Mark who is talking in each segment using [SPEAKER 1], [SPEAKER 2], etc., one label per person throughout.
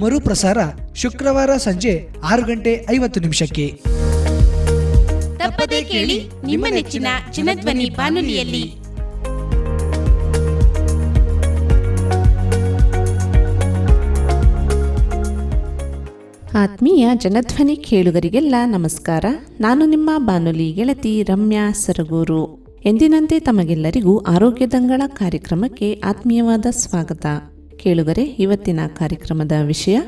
[SPEAKER 1] ಮರುಪ್ರಸಾರ ಶುಕ್ರವಾರ ಸಂಜೆ ಆರು ಗಂಟೆ ಐವತ್ತು ನಿಮಿಷಕ್ಕೆ.
[SPEAKER 2] ತಪ್ಪದೇ ಕೇಳಿ ನಿಮ್ಮ ನೆಚ್ಚಿನ ಚಿನ್ನಧ್ವನಿ ಬಾನುಲಿಯಲ್ಲಿ.
[SPEAKER 3] ಆತ್ಮೀಯ ಜನಧ್ವನಿ ಕೇಳುಗರಿಗೆಲ್ಲ ನಮಸ್ಕಾರ. ನಾನು ನಿಮ್ಮ ಬಾನುಲಿ ಗೆಳತಿ ರಮ್ಯಾ ಸರಗೂರು. ಎಂದಿನಂತೆ ತಮಗೆಲ್ಲರಿಗೂ ಆರೋಗ್ಯದಂಗಳ ಕಾರ್ಯಕ್ರಮಕ್ಕೆ ಆತ್ಮೀಯವಾದ ಸ್ವಾಗತ. ಕೇಳುಗರೆ ಇವತ್ತಿನ ಕಾರ್ಯಕ್ರಮದ ವಿಷಯ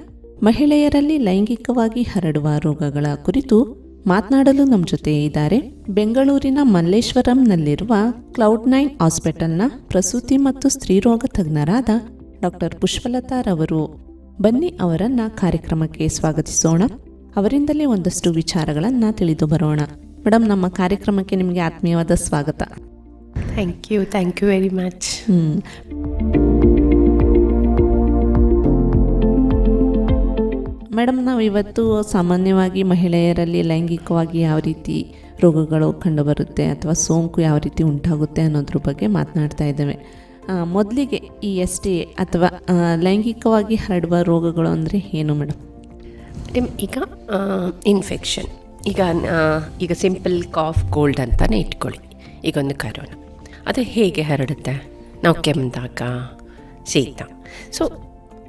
[SPEAKER 3] ಮಹಿಳೆಯರಲ್ಲಿ ಲೈಂಗಿಕವಾಗಿ ಹರಡುವ ರೋಗಗಳ ಕುರಿತು ಮಾತನಾಡಲು ನಮ್ಮ ಜೊತೆ ಇದ್ದಾರೆ ಬೆಂಗಳೂರಿನ ಮಲ್ಲೇಶ್ವರಂನಲ್ಲಿರುವ ಕ್ಲೌಡ್ ನೈನ್ ಹಾಸ್ಪಿಟಲ್ನ ಪ್ರಸೂತಿ ಮತ್ತು ಸ್ತ್ರೀರೋಗ ತಜ್ಞರಾದ ಡಾಕ್ಟರ್ ಪುಷ್ಪಲತಾರವರು ಬನ್ನಿ ಅವರನ್ನ ಕಾರ್ಯಕ್ರಮಕ್ಕೆ ಸ್ವಾಗತಿಸೋಣ. ಅವರಿಂದಲೇ ಒಂದಷ್ಟು ವಿಚಾರಗಳನ್ನು ತಿಳಿದು ಬರೋಣ. ಮೇಡಮ್ ನಮ್ಮ ಕಾರ್ಯಕ್ರಮಕ್ಕೆ ನಿಮಗೆ ಆತ್ಮೀಯವಾದ ಸ್ವಾಗತ.
[SPEAKER 4] Thank you thank you very much
[SPEAKER 3] madam, ನಾವು ಇವತ್ತು ಸಾಮಾನ್ಯವಾಗಿ ಮಹಿಳೆಯರಲ್ಲಿ ಲೈಂಗಿಕವಾಗಿ ಯಾವ ರೀತಿ ರೋಗಗಳು ಕಂಡುಬರುತ್ತೆ ಅಥವಾ ಸೋಂಕು ಯಾವ ರೀತಿ ಉಂಟಾಗುತ್ತೆ ಅನ್ನೋದ್ರ ಬಗ್ಗೆ ಮಾತನಾಡ್ತಾ ಇದ್ದೇವೆ. ಮೊದಲಿಗೆ ಈ ಎಸ್ ಟಿ ಎ ಅಥವಾ ಲೈಂಗಿಕವಾಗಿ ಹರಡುವ ರೋಗಗಳು ಅಂದರೆ ಏನು ಮೇಡಮ್?
[SPEAKER 4] ಈಗ ಇನ್ಫೆಕ್ಷನ್ ಈಗ ಈಗ ಸಿಂಪಲ್ ಕಾಫ್ ಕೋಲ್ಡ್ ಅಂತಲೇ ಇಟ್ಕೊಳ್ಳಿ. ಈಗ ಒಂದು ಕರೋನಾ ಅದು ಹೇಗೆ ಹರಡುತ್ತೆ? ನಾವು ಕೆಮ್ಮಿದಾಗ ಶೀತ. ಸೊ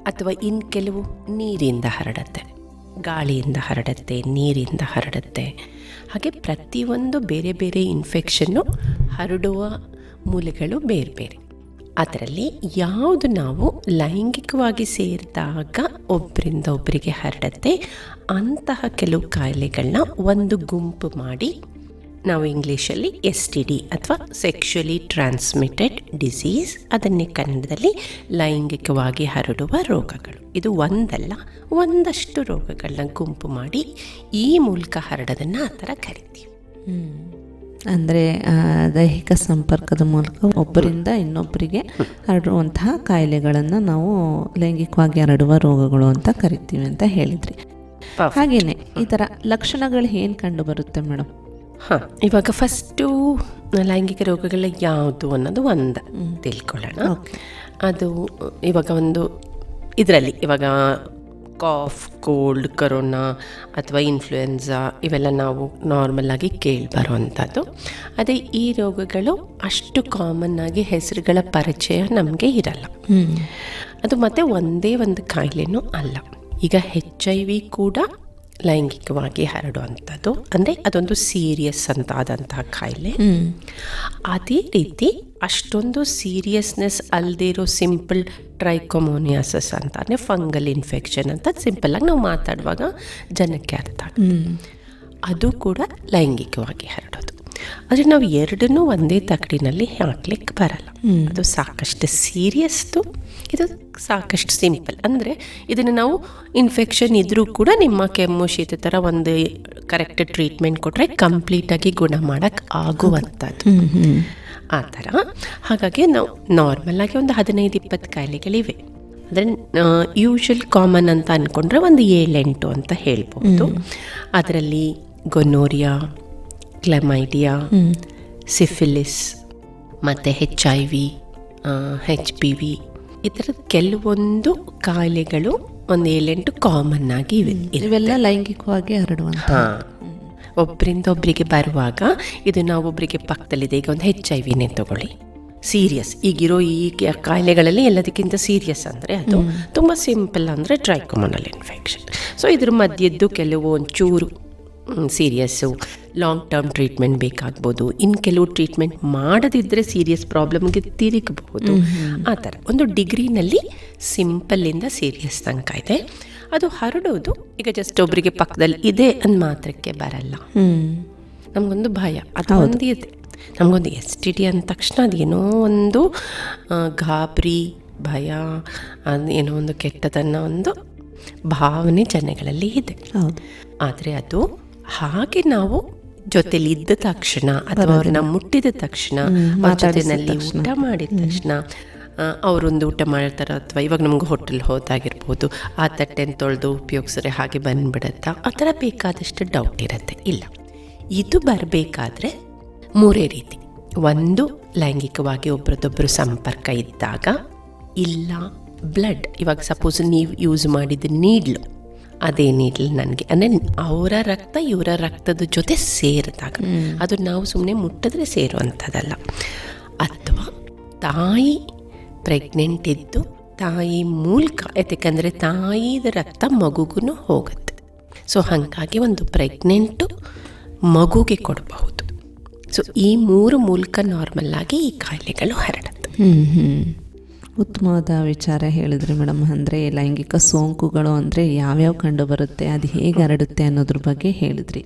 [SPEAKER 4] ಅಥವಾ ಇನ್ನು ಕೆಲವು ನೀರಿಂದ ಹರಡುತ್ತೆ. ಗಾಳಿಯಿಂದ ಹರಡುತ್ತೆ, ನೀರಿಂದ ಹರಡುತ್ತೆ. ಹಾಗೆ ಪ್ರತಿಯೊಂದು ಬೇರೆ ಬೇರೆ ಇನ್ಫೆಕ್ಷನ್ನು ಹರಡುವ ಮೂಲಗಳು ಬೇರೆ ಬೇರೆ. ಅದರಲ್ಲಿ ಯಾವುದು ನಾವು ಲೈಂಗಿಕವಾಗಿ ಸೇರಿದಾಗ ಒಬ್ಬರಿಂದ ಒಬ್ಬರಿಗೆ ಹರಡುತ್ತೆ, ಅಂತಹ ಕೆಲವು ಕಾಯಿಲೆಗಳನ್ನ ಒಂದು ಗುಂಪು ಮಾಡಿ ನಾವು ಇಂಗ್ಲೀಷಲ್ಲಿ ಎಸ್ ಟಿ ಡಿ ಅಥವಾ ಸೆಕ್ಷುಲಿ ಟ್ರಾನ್ಸ್ಮಿಟೆಡ್ ಡಿಸೀಸ್ ಅದನ್ನೇ ಕನ್ನಡದಲ್ಲಿ ಲೈಂಗಿಕವಾಗಿ ಹರಡುವ ರೋಗಗಳು. ಇದು ಒಂದಲ್ಲ ಒಂದಷ್ಟು ರೋಗಗಳನ್ನ ಗುಂಪು ಮಾಡಿ ಈ ಮೂಲಕ ಹರಡೋದನ್ನು ಆ ಥರ ಕರಿತೀವಿ.
[SPEAKER 3] ಅಂದರೆ ದೈಹಿಕ ಸಂಪರ್ಕದ ಮೂಲಕ ಒಬ್ಬರಿಂದ ಇನ್ನೊಬ್ಬರಿಗೆ ಹರಡುವಂತಹ ಕಾಯಿಲೆಗಳನ್ನು ನಾವು ಲೈಂಗಿಕವಾಗಿ ಹರಡುವ ರೋಗಗಳು ಅಂತ ಕರಿತೀವಿ ಅಂತ ಹೇಳಿದ್ರಿ. ಹಾಗೇನೆ ಈ ಥರ ಲಕ್ಷಣಗಳು ಏನು ಕಂಡು ಬರುತ್ತೆ ಮೇಡಮ್?
[SPEAKER 4] ಹಾಂ ಇವಾಗ ಫಸ್ಟು ಲೈಂಗಿಕ ರೋಗಗಳ ಯಾವುದು ಅನ್ನೋದು ಒಂದು. ತಿಳ್ಕೊಳ್ಳೋಣ. ಅದು ಇವಾಗ ಒಂದು ಇದರಲ್ಲಿ ಇವಾಗ ಕಾಫ್ ಕೋಲ್ಡ್ ಕರೋನಾ ಅಥವಾ ಇನ್ಫ್ಲುಯೆನ್ಸಾ ಇವೆಲ್ಲ ನಾವು ನಾರ್ಮಲ್ ಆಗಿ ಕೇಳಿಬರುವಂಥದ್ದು ಅದೇ ಈ ರೋಗಗಳು ಅಷ್ಟು ಕಾಮನ್ ಆಗಿ ಹೆಸರುಗಳ ಪರಿಚಯ ನಮಗೆ ಇರಲ್ಲ. ಅದು ಮತ್ತೆ ಒಂದೇ ಒಂದು ಕಾಯಿಲೆನೂ ಅಲ್ಲ. ಈಗ ಹೆಚ್ ಐ ವಿ ಕೂಡ ಲೈಂಗಿಕವಾಗಿ ಹರಡುವಂಥದ್ದು. ಅಂದರೆ ಅದೊಂದು ಸೀರಿಯಸ್ ಅಂತ ಆದಂತಹ ಕಾಯಿಲೆ ಅದೇ ರೀತಿ ಅಷ್ಟೊಂದು ಸೀರಿಯಸ್ನೆಸ್ ಅಲ್ಲದೆ ಇರೋ ಸಿಂಪಲ್ ಟ್ರೈಕೊಮೋನಿಯಾಸಸ್ ಅಂತ ಅಂದರೆ ಫಂಗಲ್ ಇನ್ಫೆಕ್ಷನ್ ಅಂತ ಸಿಂಪಲ್ಲಾಗಿ ನಾವು ಮಾತಾಡುವಾಗ ಜನಕ್ಕೆ ಅರ್ಥ ಅದು ಕೂಡ ಲೈಂಗಿಕವಾಗಿ ಹರಡೋದು ಆದರೆ ನಾವು ಎರಡನ್ನೂ ಒಂದೇ ತಗಡಿನಲ್ಲಿ ಹಾಕ್ಲಿಕ್ಕೆ ಬರಲ್ಲ. ಅದು ಸಾಕಷ್ಟು ಸೀರಿಯಸ್ದು ಇದು ಸಾಕಷ್ಟು ಸಿಂಪಲ್. ಅಂದರೆ ಇದನ್ನು ನಾವು ಇನ್ಫೆಕ್ಷನ್ ಇದ್ದರೂ ಕೂಡ ನಿಮ್ಮ ಕೆಮ್ಮು ಶೀತ ಥರ ಒಂದು ಕರೆಕ್ಟ್ ಟ್ರೀಟ್ಮೆಂಟ್ ಕೊಟ್ಟರೆ ಕಂಪ್ಲೀಟಾಗಿ ಗುಣ ಮಾಡೋಕ್ಕೆ ಆಗುವಂಥದ್ದು ಆ ಥರ ಹಾಗಾಗಿ ನಾವು ನಾರ್ಮಲಾಗಿ ಒಂದು ಹದಿನೈದು ಇಪ್ಪತ್ತು ಕಾಯಿಲೆಗಳಿವೆ. ಅಂದರೆ ಯೂಶಲ್ ಕಾಮನ್ ಅಂತ ಅಂದ್ಕೊಂಡ್ರೆ ಒಂದು ಏಳೆಂಟು ಅಂತ ಹೇಳ್ಬೋದು. ಅದರಲ್ಲಿ ಗೊನೋರಿಯಾ ಕ್ಲೆಮೈಡಿಯಾ ಸಿಫಿಲಿಸ್ ಮತ್ತು H I V H P V ಈ ಥರದ ಕೆಲವೊಂದು ಕಾಯಿಲೆಗಳು ಒಂದು ಏಳೆಂಟು ಕಾಮನ್ ಆಗಿ ಇವೆ
[SPEAKER 3] ಇವೆಲ್ಲ ಲೈಂಗಿಕವಾಗಿ ಹರಡುವಂಥ
[SPEAKER 4] ಹಾಂ. ಒಬ್ಬರಿಂದ ಒಬ್ಬರಿಗೆ ಬರುವಾಗ ಇದು ನಾವು ಒಬ್ಬರಿಗೆ ಪಕ್ಕದಲ್ಲಿದೆ ಈಗ ಒಂದು ಹೆಚ್ ಐ ವಿನೇ ತಗೊಳ್ಳಿ. ಸೀರಿಯಸ್ ಈಗಿರೋ ಈ ಕಾಯಿಲೆಗಳಲ್ಲಿ ಎಲ್ಲದಕ್ಕಿಂತ ಸೀರಿಯಸ್ ಅಂದರೆ ಅದು ತುಂಬ ಸಿಂಪಲ್ ಅಂದರೆ ಟ್ರೈಕೊಮೊನಲ್ ಇನ್ಫೆಕ್ಷನ್ ಸೊ ಇದ್ರ ಮಧ್ಯದ್ದು ಕೆಲವು ಒಂಚೂರು ಸೀರಿಯಸ್ಸು ಲಾಂಗ್ ಟರ್ಮ್ ಟ್ರೀಟ್ಮೆಂಟ್ ಬೇಕಾಗ್ಬೋದು. ಇನ್ನು ಕೆಲವು ಟ್ರೀಟ್ಮೆಂಟ್ ಮಾಡದಿದ್ದರೆ ಸೀರಿಯಸ್ ಪ್ರಾಬ್ಲಮ್ಗೆ ತಿರುಗಬಹುದು. ಆ ಥರ. ಒಂದು ಡಿಗ್ರಿನಲ್ಲಿ ಸಿಂಪಲ್ಲಿಂದ ಸೀರಿಯಸ್ ತನಕ ಇದೆ. ಅದು ಹರಡೋದು. ಈಗ ಜಸ್ಟ್ ಒಬ್ಬರಿಗೆ ಪಕ್ಕದಲ್ಲಿ ಇದೆ ಅಂದ ಮಾತ್ರಕ್ಕೆ ಬರಲ್ಲ. ನಮಗೊಂದು ಭಯ. ಅದು ಒಂದು ಇದೆ. ನಮಗೊಂದು ಎಸ್ ಟಿ ಡಿ ಅಂದ ತಕ್ಷಣ ಅದೇನೋ ಒಂದು ಗಾಬರಿ ಭಯ ಅದು ಏನೋ ಒಂದು ಕೆಟ್ಟದನ್ನ ಒಂದು ಭಾವನೆ ಜನಗಳಲ್ಲಿ ಇದೆ. ಆದರೆ ಅದು ಹಾಗೆ ನಾವು ಜೊತೆಲಿ ಇದ್ದ ತಕ್ಷಣ ಅಥವಾ ಅವ್ರನ್ನ ಮುಟ್ಟಿದ ತಕ್ಷಣ ಅವ್ರ ಜೊತೆನಲ್ಲಿ ಊಟ ಮಾಡಿದ ತಕ್ಷಣ ಅವರೊಂದು ಊಟ ಮಾಡಿರ್ತಾರೆ ಅಥವಾ ಇವಾಗ ನಮ್ಗೆ ಹೋಟೆಲ್ ಹೋದಾಗಿರ್ಬೋದು ಆ ತಟ್ಟೆನ ತೊಳೆದು ಉಪಯೋಗಿಸಿದ್ರೆ ಹಾಗೆ ಬಂದ್ಬಿಡತ್ತಾ? ಆ ಥರ ಬೇಕಾದಷ್ಟು ಡೌಟ್ ಇರುತ್ತೆ. ಇಲ್ಲ. ಇದು ಬರಬೇಕಾದ್ರೆ ಮೂರೇ ರೀತಿ. ಒಂದು ಲೈಂಗಿಕವಾಗಿ ಒಬ್ರದೊಬ್ಬರು ಸಂಪರ್ಕ ಇದ್ದಾಗ ಇಲ್ಲ ಬ್ಲಡ್ ಇವಾಗ ಸಪೋಸ್ ನೀವು ಯೂಸ್ ಮಾಡಿದ ನೀಡ್ಲು ಅದೇ ನೀಡ್ಲಿ ನನಗೆ. ಅಂದರೆ ಅವರ ರಕ್ತ ಇವರ ರಕ್ತದ ಜೊತೆ ಸೇರಿದಾಗ ಅದು ನಾವು ಸುಮ್ಮನೆ ಮುಟ್ಟಿದ್ರೆ ಸೇರುವಂಥದ್ದಲ್ಲ. ಅಥವಾ ತಾಯಿ ಪ್ರೆಗ್ನೆಂಟ್ ಇದ್ದು ತಾಯಿ ಮೂಲಕ ಯಾಕಂದರೆ ತಾಯಿದ ರಕ್ತ ಮಗುಗೂ ಹೋಗುತ್ತೆ. ಸೊ ಹಾಗಾಗಿ ಒಂದು ಪ್ರೆಗ್ನೆಂಟು ಮಗುಗೆ ಕೊಡಬಹುದು. ಸೊ ಈ ಮೂರು ಮೂಲಕ ನಾರ್ಮಲ್ ಆಗಿ ಈ ಕಾಯಿಲೆಗಳು ಹರಡುತ್ತೆ.
[SPEAKER 3] ಉತ್ತಮವಾದ ವಿಚಾರ ಹೇಳಿದ್ರಿ ಮೇಡಮ್. ಅಂದರೆ ಲೈಂಗಿಕ ಸೋಂಕುಗಳು ಅಂದರೆ ಯಾವ್ಯಾವ ಕಂಡು ಬರುತ್ತೆ ಅದು ಹೇಗೆ ಹರಡುತ್ತೆ ಅನ್ನೋದ್ರ ಬಗ್ಗೆ ಹೇಳಿದ್ರಿ.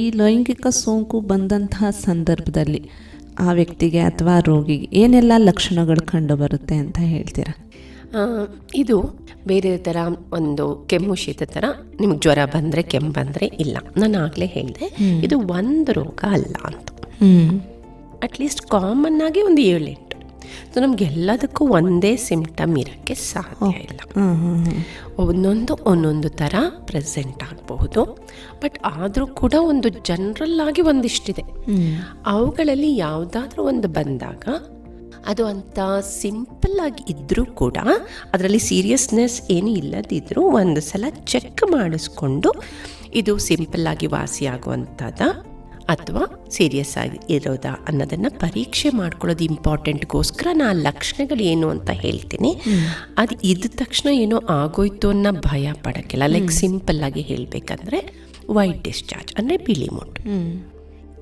[SPEAKER 3] ಈ ಲೈಂಗಿಕ ಸೋಂಕು ಬಂದಂತಹ ಸಂದರ್ಭದಲ್ಲಿ ಆ ವ್ಯಕ್ತಿಗೆ ಅಥವಾ ರೋಗಿಗೆ ಏನೆಲ್ಲ ಲಕ್ಷಣಗಳು ಕಂಡು ಬರುತ್ತೆ ಅಂತ ಹೇಳ್ತೀರಾ?
[SPEAKER 4] ಇದು ಬೇರೆ ಥರ ಒಂದು ಕೆಮ್ಮು ಶೀತ ಥರ ನಿಮ್ಗೆ ಜ್ವರ ಬಂದರೆ ಕೆಮ್ಮು ಬಂದರೆ ಇಲ್ಲ. ನಾನು ಆಗಲೇ ಹೇಳಿದೆ ಇದು ಒಂದು ರೋಗ ಅಲ್ಲ ಅಂತ. ಅಟ್ಲೀಸ್ಟ್ ಕಾಮನ್ ಆಗಿ ಒಂದು ಏಳೆಂಟು ಸೊ ನಮಗೆಲ್ಲದಕ್ಕೂ ಒಂದೇ ಸಿಂಪ್ಟಮ್ ಇರೋಕ್ಕೆ ಸಾಧ್ಯ ಇಲ್ಲ. ಒಂದೊಂದು ಒಂದೊಂದು ಥರ ಪ್ರೆಸೆಂಟ್ ಆಗಬಹುದು. ಬಟ್ ಆದರೂ ಕೂಡ ಒಂದು ಜನರಲ್ ಆಗಿ ಒಂದಿಷ್ಟಿದೆ. ಅವುಗಳಲ್ಲಿ ಯಾವುದಾದ್ರೂ ಒಂದು ಬಂದಾಗ ಅದು ಅಂತ ಸಿಂಪಲ್ ಆಗಿ ಇದ್ದರೂ ಕೂಡ ಅದರಲ್ಲಿ ಸೀರಿಯಸ್ನೆಸ್ ಏನು ಇಲ್ಲದಿದ್ದರೂ ಒಂದು ಸಲ ಚೆಕ್ ಮಾಡಿಸ್ಕೊಂಡು ಇದು ಸಿಂಪಲ್ ಆಗಿ ವಾಸಿಯಾಗುವಂಥದ್ದ ಅಥವಾ ಸೀರಿಯಸ್ ಆಗಿ ಇರೋದಾ ಅನ್ನೋದನ್ನು ಪರೀಕ್ಷೆ ಮಾಡ್ಕೊಳ್ಳೋದು ಇಂಪಾರ್ಟೆಂಟ್ಗೋಸ್ಕರ ನಾ ಲಕ್ಷಣಗಳೇನು ಲಕ್ಷಣಗಳು ಏನು ಅಂತ ಹೇಳ್ತೀನಿ. ಅದು ಇದ್ದ ತಕ್ಷಣ ಏನೋ ಆಗೋಯ್ತು ಅನ್ನೋ ಭಯ ಪಡೋಕ್ಕಿಲ್ಲ. ಲೈಕ್ ಸಿಂಪಲ್ ಆಗಿ ಹೇಳಬೇಕಂದ್ರೆ ವೈಟ್ ಡಿಸ್ಚಾರ್ಜ್ ಅಂದರೆ ಬಿಳಿ ಮುಟ್ಟು.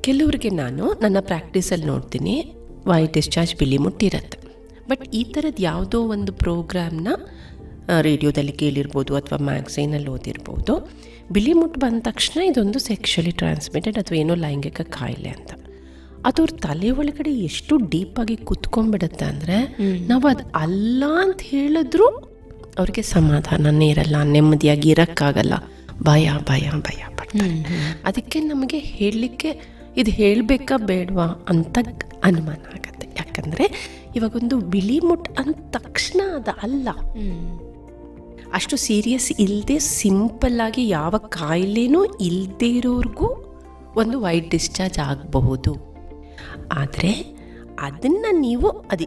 [SPEAKER 4] ಕೆಲವ್ರಿಗೆ ನಾನು ನನ್ನ ಪ್ರಾಕ್ಟೀಸಲ್ಲಿ ನೋಡ್ತೀನಿ ವೈಟ್ ಡಿಸ್ಚಾರ್ಜ್ ಬಿಳಿ ಮುಟ್ಟಿರುತ್ತೆ. ಬಟ್ ಈ ಥರದ್ದು ಯಾವುದೋ ಒಂದು ಪ್ರೋಗ್ರಾಮ್ನ ರೇಡಿಯೋದಲ್ಲಿ ಕೇಳಿರ್ಬೋದು ಅಥವಾ ಮ್ಯಾಗ್ಝೈನಲ್ಲಿ ಓದಿರ್ಬೋದು. ಬಿಳಿ ಮುಟ್ಟು ಬಂದ ತಕ್ಷಣ ಇದೊಂದು ಸೆಕ್ಷುಲಿ ಟ್ರಾನ್ಸ್ಮಿಟೆಡ್ ಅಥವಾ ಏನೋ ಲೈಂಗಿಕ ಕಾಯಿಲೆ ಅಂತ. ಅದು ಅವ್ರ ತಲೆ ಒಳಗಡೆ ಎಷ್ಟು ಡೀಪಾಗಿ ಕುತ್ಕೊಂಡ್ಬಿಡುತ್ತೆ ಅಂದರೆ ನಾವು ಅದು ಅಲ್ಲ ಅಂತ ಹೇಳಿದ್ರು ಅವ್ರಿಗೆ ಸಮಾಧಾನನೇ ಇರಲ್ಲ ನೆಮ್ಮದಿಯಾಗಿ ಇರೋಕ್ಕಾಗಲ್ಲ. ಭಯ ಭಯ ಭಯ ಪಡ್ತಾರೆ. ಅದಕ್ಕೆ ನಮಗೆ ಹೇಳಲಿಕ್ಕೆ ಇದು ಹೇಳಬೇಕಾ ಬೇಡವಾ ಅಂತ ಅನುಮಾನ ಆಗುತ್ತೆ. ಯಾಕಂದರೆ ಇವಾಗೊಂದು ಬಿಳಿ ಮುಟ್ ಅಂದ ತಕ್ಷಣ ಅದು ಅಲ್ಲ. ಅಷ್ಟು ಸೀರಿಯಸ್ ಇಲ್ಲದೆ ಸಿಂಪಲ್ಲಾಗಿ ಯಾವ ಕಾಯಿಲೆನೂ ಇಲ್ಲದೇ ಇರೋರಿಗೂ ಒಂದು ವೈಟ್ ಡಿಸ್ಚಾರ್ಜ್ ಆಗಬಹುದು. ಆದರೆ ಅದನ್ನು ನೀವು ಅದು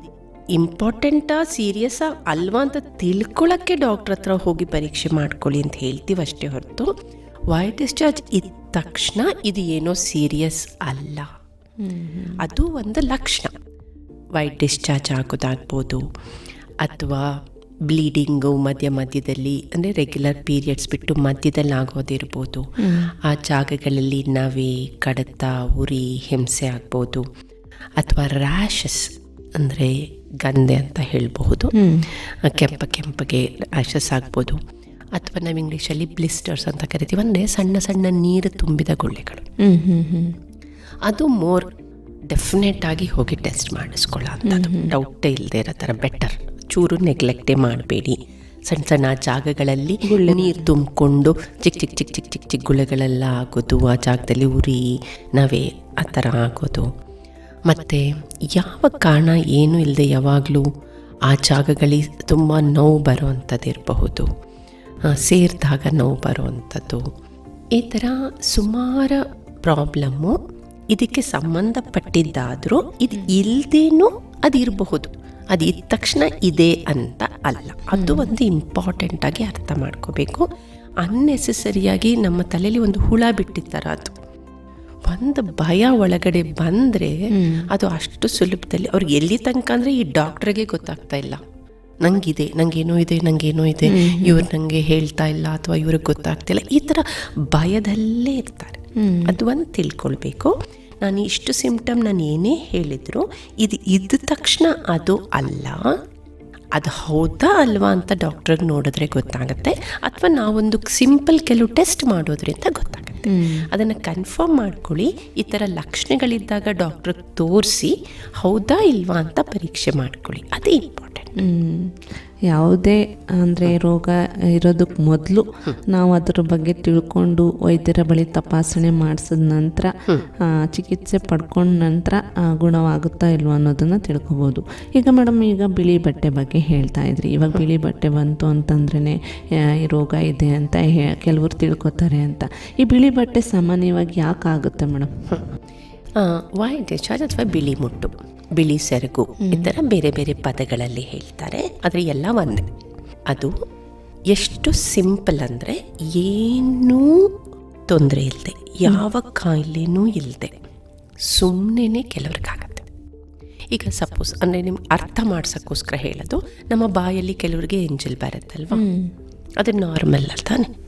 [SPEAKER 4] ಇಂಪಾರ್ಟೆಂಟಾ ಸೀರಿಯಸ್ಸಾ ಅಲ್ವಾ ಅಂತ ತಿಳ್ಕೊಳ್ಳೋಕ್ಕೆ ಡಾಕ್ಟ್ರ್ ಹತ್ರ ಹೋಗಿ ಪರೀಕ್ಷೆ ಮಾಡ್ಕೊಳ್ಳಿ ಅಂತ ಹೇಳ್ತೀವಷ್ಟೇ ಹೊರತು ವೈಟ್ ಡಿಸ್ಚಾರ್ಜ್ ಇದ್ದ ತಕ್ಷಣ ಇದು ಏನೋ ಸೀರಿಯಸ್ ಅಲ್ಲ. ಅದು ಒಂದು ಲಕ್ಷಣ. ವೈಟ್ ಡಿಸ್ಚಾರ್ಜ್ ಆಗೋದಾಗ್ಬೋದು ಅಥವಾ ಬ್ಲೀಡಿಂಗು ಮಧ್ಯ ಮಧ್ಯದಲ್ಲಿ ಅಂದರೆ ರೆಗ್ಯುಲರ್ ಪೀರಿಯಡ್ಸ್ ಬಿಟ್ಟು ಮಧ್ಯದಲ್ಲಿ ಆಗೋದಿರ್ಬೋದು ಆ ಜಾಗಗಳಲ್ಲಿ ನವೆ ಕಡತ ಉರಿ ಹಿಂಸೆ ಆಗ್ಬೋದು. ಅಥವಾ ರ್ಯಾಷಸ್ ಅಂದರೆ ಗಂಧೆ ಅಂತ ಹೇಳಬಹುದು. ಕೆಂಪ ಕೆಂಪಗೆ ರ್ಯಾಷಸ್ ಆಗ್ಬೋದು. ಅಥವಾ ನಾವು ಇಂಗ್ಲೀಷಲ್ಲಿ ಬ್ಲಿಸ್ಟರ್ಸ್ ಅಂತ ಕರಿತೀವಿ ಅಂದರೆ ಸಣ್ಣ ಸಣ್ಣ ನೀರು ತುಂಬಿದ ಗುಳ್ಳೆಗಳು. ಅದು ಮೋರ್ ಡೆಫಿನೆಟ್ ಆಗಿ ಹೋಗಿ ಟೆಸ್ಟ್ ಮಾಡಿಸ್ಕೊಳ್ಳೋ ಅಂಥದ್ದು. ಡೌಟೇ ಇಲ್ಲದೆ ಇರೋ ಥರ ಬೆಟರ್ ಚೂರು ನೆಗ್ಲೆಕ್ಟೇ ಮಾಡಬೇಡಿ. ಸಣ್ಣ ಸಣ್ಣ ಜಾಗಗಳಲ್ಲಿ ನೀರು ತುಂಬಿಕೊಂಡು ಚಿಕ್ಕ ಚಿಕ್ಕ ಚಿಕ್ಕ ಚಿಕ್ಕ ಚಿಕ್ಕ ಚಿಕ್ಕ ಗುಳೆಗಳೆಲ್ಲ ಆಗೋದು ಆ ಜಾಗದಲ್ಲಿ ಉರಿ ನವೆ ಆ ಥರ ಆಗೋದು. ಮತ್ತು ಯಾವ ಕಾರಣ ಏನೂ ಇಲ್ಲದೆ ಯಾವಾಗಲೂ ಆ ಜಾಗಗಳಿಗೆ ತುಂಬ ನೋವು ಬರುವಂಥದ್ದು ಇರಬಹುದು. ಸೇರಿದಾಗ ನೋವು ಬರುವಂಥದ್ದು. ಈ ಥರ ಸುಮಾರು ಪ್ರಾಬ್ಲಮ್ಮು ಇದಕ್ಕೆ ಸಂಬಂಧಪಟ್ಟಿದ್ದಾದರೂ ಇದು ಇಲ್ಲದೇನೂ ಅದು ಇರಬಹುದು ಅದು ಇದ್ದ ತಕ್ಷಣ ಇದೆ ಅಂತ ಅಲ್ಲ. ಅದು ಒಂದು ಇಂಪಾರ್ಟೆಂಟಾಗಿ ಅರ್ಥ ಮಾಡ್ಕೋಬೇಕು. ಅನ್ನೆಸೆಸರಿಯಾಗಿ ನಮ್ಮ ತಲೆಯಲ್ಲಿ ಒಂದು ಹುಳ ಬಿಟ್ಟಿರ್ತಾರ ಅದು ಒಂದು ಭಯ ಒಳಗಡೆ ಬಂದರೆ ಅದು ಅಷ್ಟು ಸುಲಭದಲ್ಲಿ ಅವ್ರಿಗೆ ಎಲ್ಲಿ ತನಕ ಅಂದರೆ ಈ ಡಾಕ್ಟ್ರಿಗೆ ಗೊತ್ತಾಗ್ತಾ ಇಲ್ಲ. ನಂಗಿದೆ ನಂಗೇನೋ ಇದೆ ನಂಗೇನೋ ಇದೆ. ಇವ್ರು ನನಗೆ ಹೇಳ್ತಾ ಇಲ್ಲ ಅಥವಾ ಇವ್ರಿಗೆ ಗೊತ್ತಾಗ್ತಿಲ್ಲ ಈ ಥರ ಭಯದಲ್ಲೇ ಇರ್ತಾರೆ. ಅದು ಒಂದು ತಿಳ್ಕೊಳ್ಬೇಕು. ನಾನು ಇಷ್ಟು ಸಿಂಪ್ಟಮ್ ನಾನು ಏನೇ ಹೇಳಿದ್ರು ಇದು ಇದ್ದ ತಕ್ಷಣ ಅದು ಅಲ್ಲ ಅದು ಹೌದಾ ಅಲ್ವಾ ಅಂತ ಡಾಕ್ಟ್ರಿಗೆ ನೋಡಿದ್ರೆ ಗೊತ್ತಾಗುತ್ತೆ. ಅಥವಾ ನಾವೊಂದು ಸಿಂಪಲ್ ಕೆಲವು ಟೆಸ್ಟ್ ಮಾಡೋದ್ರಿಂದ ಗೊತ್ತಾಗುತ್ತೆ. ಅದನ್ನು ಕನ್ಫರ್ಮ್ ಮಾಡ್ಕೊಳ್ಳಿ ಈ ಥರ ಲಕ್ಷಣಗಳಿದ್ದಾಗ ಡಾಕ್ಟ್ರಿಗೆ ತೋರಿಸಿ ಹೌದಾ ಇಲ್ವಾ ಅಂತ ಪರೀಕ್ಷೆ ಮಾಡ್ಕೊಳ್ಳಿ. ಅದೇ ಇಂಪಾರ್ಟೆಂಟ್.
[SPEAKER 3] ಯಾವುದೇ ಅಂದರೆ ರೋಗ ಇರೋದಕ್ಕೆ ಮೊದಲು ನಾವು ಅದರ ಬಗ್ಗೆ ತಿಳ್ಕೊಂಡು ವೈದ್ಯರ ಬಳಿ ತಪಾಸಣೆ ಮಾಡಿಸಿದ ನಂತರ ಚಿಕಿತ್ಸೆ ಪಡ್ಕೊಂಡ ನಂತರ ಗುಣವಾಗುತ್ತಾ ಇಲ್ವಾ ಅನ್ನೋದನ್ನು ತಿಳ್ಕೊಬೋದು. ಈಗ ಮೇಡಮ್, ಈಗ ಬಿಳಿ ಬಟ್ಟೆ ಬಗ್ಗೆ ಹೇಳ್ತಾ ಇದ್ರಿ. ಇವಾಗ ಬಿಳಿ ಬಟ್ಟೆ ಬಂತು ಅಂತಂದ್ರೇ ಈ ರೋಗ ಇದೆ ಅಂತ ಹೇ, ಕೆಲವರು ತಿಳ್ಕೊತಾರೆ ಅಂತ. ಈ ಬಿಳಿ ಬಟ್ಟೆ ಸಾಮಾನ್ಯವಾಗಿ ಯಾಕೆ ಆಗುತ್ತೆ ಮೇಡಮ್?
[SPEAKER 4] ವೈಟ್ ಡಿಸ್ಚಾರ್ಜ್ ಅಥವಾ ಬಿಳಿ ಮುಟ್ಟು ಬಿಳಿ ಸೆರಗು ಈ ಥರ ಬೇರೆ ಬೇರೆ ಪದಗಳಲ್ಲಿ ಹೇಳ್ತಾರೆ. ಆದರೆ ಎಲ್ಲ ಒಂದೇ. ಅದು ಎಷ್ಟು ಸಿಂಪಲ್ ಅಂದರೆ ಏನೂ ತೊಂದರೆ ಇಲ್ಲದೆ ಯಾವ ಕಾಯಿಲೆನೂ ಇಲ್ಲದೆ ಸುಮ್ಮನೆ ಕೆಲವ್ರಿಗಾಗತ್ತೆ. ಈಗ ಸಪೋಸ್ ಅಂದರೆ ನಿಮ್ಗೆ ಅರ್ಥ ಮಾಡ್ಸೋಕ್ಕೋಸ್ಕರ ಹೇಳೋದು ನಮ್ಮ ಬಾಯಲ್ಲಿ ಕೆಲವರಿಗೆ ಎಂಜಲ್ ಬರುತ್ತಲ್ವಾ? ಅದು ನಾರ್ಮಲ್ ತಾನೆ.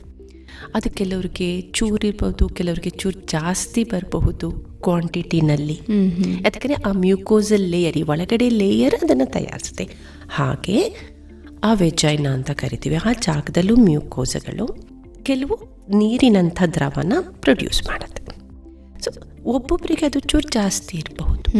[SPEAKER 4] ಅದು ಕೆಲವ್ರಿಗೆ ಚೂರಿರ್ಬೋದು ಕೆಲವ್ರಿಗೆ ಚೂರು ಜಾಸ್ತಿ ಬರಬಹುದು. ಕ್ವಾಂಟಿಟಿನಲ್ಲಿ ಯಾಕಂದರೆ ಆ ಮ್ಯೂಕೋಸಲ್ ಲೇಯರ್ ಈ ಒಳಗಡೆ ಲೇಯರ್ ಅದನ್ನು ತಯಾರಿಸುತ್ತೆ. ಹಾಗೆ ಆ ವೆಜೈನ ಅಂತ ಕರಿತೀವಿ ಆ ಜಾಗದಲ್ಲೂ ಮ್ಯೂಕೋಸಗಳು ಕೆಲವು ನೀರಿನಂಥ ದ್ರವನ ಪ್ರೊಡ್ಯೂಸ್ ಮಾಡುತ್ತೆ. ಸೊ ಒಬ್ಬೊಬ್ಬರಿಗೆ ಅದು ಚೂರು ಜಾಸ್ತಿ ಇರಬಹುದು.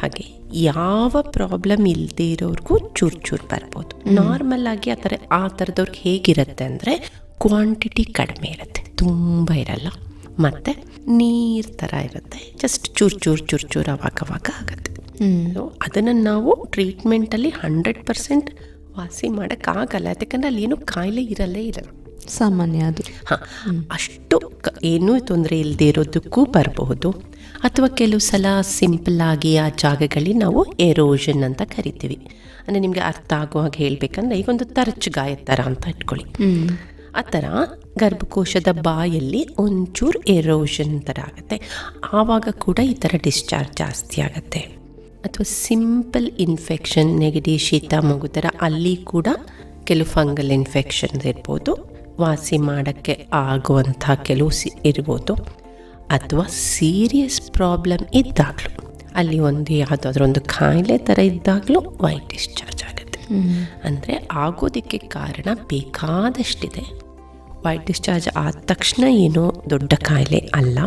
[SPEAKER 4] ಹಾಗೆ ಯಾವ ಪ್ರಾಬ್ಲಮ್ ಇಲ್ಲದೆ ಇರೋರ್ಗೂ ಚೂರು ಚೂರು ಬರ್ಬೋದು. ನಾರ್ಮಲ್ ಆಗಿ ಆ ಥರ ಆ ಥರದವ್ರಿಗೆ ಹೇಗಿರುತ್ತೆ ಅಂದರೆ ಕ್ವಾಂಟಿಟಿ ಕಡಿಮೆ ಇರುತ್ತೆ. ತುಂಬ ಇರಲ್ಲ. ಮತ್ತು ನೀರು ಥರ ಇರುತ್ತೆ. ಜಸ್ಟ್ ಚೂರು ಚೂರು ಚೂರು ಚೂರು ಅವಾಗ ಅವಾಗ ಆಗುತ್ತೆ. ಸೊ ಅದನ್ನು ನಾವು ಟ್ರೀಟ್ಮೆಂಟಲ್ಲಿ ಹಂಡ್ರೆಡ್ ಪರ್ಸೆಂಟ್ ವಾಸಿ ಮಾಡೋಕ್ಕಾಗಲ್ಲ ಯಾಕಂದರೆ ಅಲ್ಲಿ ಏನು ಕಾಯಿಲೆ ಇರಲ್ಲೇ ಇರಲ್ಲ
[SPEAKER 3] ಸಾಮಾನ್ಯ ಅದು.
[SPEAKER 4] ಹಾಂ. ಅಷ್ಟು ಏನೂ ತೊಂದರೆ ಇಲ್ಲದೆ ಇರೋದಕ್ಕೂ ಬರಬಹುದು. ಅಥವಾ ಕೆಲವು ಸಲ ಸಿಂಪಲ್ ಆಗಿ ಆ ಜಾಗಗಳಿಗೆ ನಾವು ಎರೋಷನ್ ಅಂತ ಕರಿತೀವಿ. ಅಂದರೆ ನಿಮಗೆ ಅರ್ಥ ಆಗೋ ಹಾಗೆ ಹೇಳಬೇಕಂದ್ರೆ ಈಗ ಒಂದು ತರಚು ಗಾಯ ಥರ ಅಂತ ಇಟ್ಕೊಳ್ಳಿ. ಆ ಥರ ಗರ್ಭಕೋಶದ ಬಾಯಲ್ಲಿ ಒಂಚೂರು ಎರೋಷನ್ ಥರ ಆಗುತ್ತೆ. ಆವಾಗ ಕೂಡ ಈ ಥರ ಡಿಸ್ಚಾರ್ಜ್ ಜಾಸ್ತಿ ಆಗುತ್ತೆ. ಅಥವಾ ಸಿಂಪಲ್ ಇನ್ಫೆಕ್ಷನ್ ನೆಗಡಿ ಶೀತ ಮಗು ಥರ ಅಲ್ಲಿ ಕೂಡ ಕೆಲವು ಫಂಗಲ್ ಇನ್ಫೆಕ್ಷನ್ಸ್ ಇರ್ಬೋದು. ವಾಸಿ ಮಾಡೋಕ್ಕೆ ಆಗುವಂಥ ಕೆಲವು ಸಿ ಇರ್ಬೋದು. ಅಥವಾ ಸೀರಿಯಸ್ ಪ್ರಾಬ್ಲಮ್ ಇದ್ದಾಗಲೂ ಅಲ್ಲಿ ಒಂದು ಯಾವುದಾದ್ರೂ ಒಂದು ಕಾಯಿಲೆ ಥರ ಇದ್ದಾಗಲೂ ವೈಟ್ ಡಿಸ್ಚಾರ್ಜ್ ಆಗುತ್ತೆ. ಅಂದರೆ ಆಗೋದಕ್ಕೆ ಕಾರಣ ಬೇಕಾದಷ್ಟಿದೆ. ವೈಟ್ ಡಿಸ್ಚಾರ್ಜ್ ಆದ ತಕ್ಷಣ ಏನೋ ದೊಡ್ಡ ಕಾಯಿಲೆ ಅಲ್ಲ.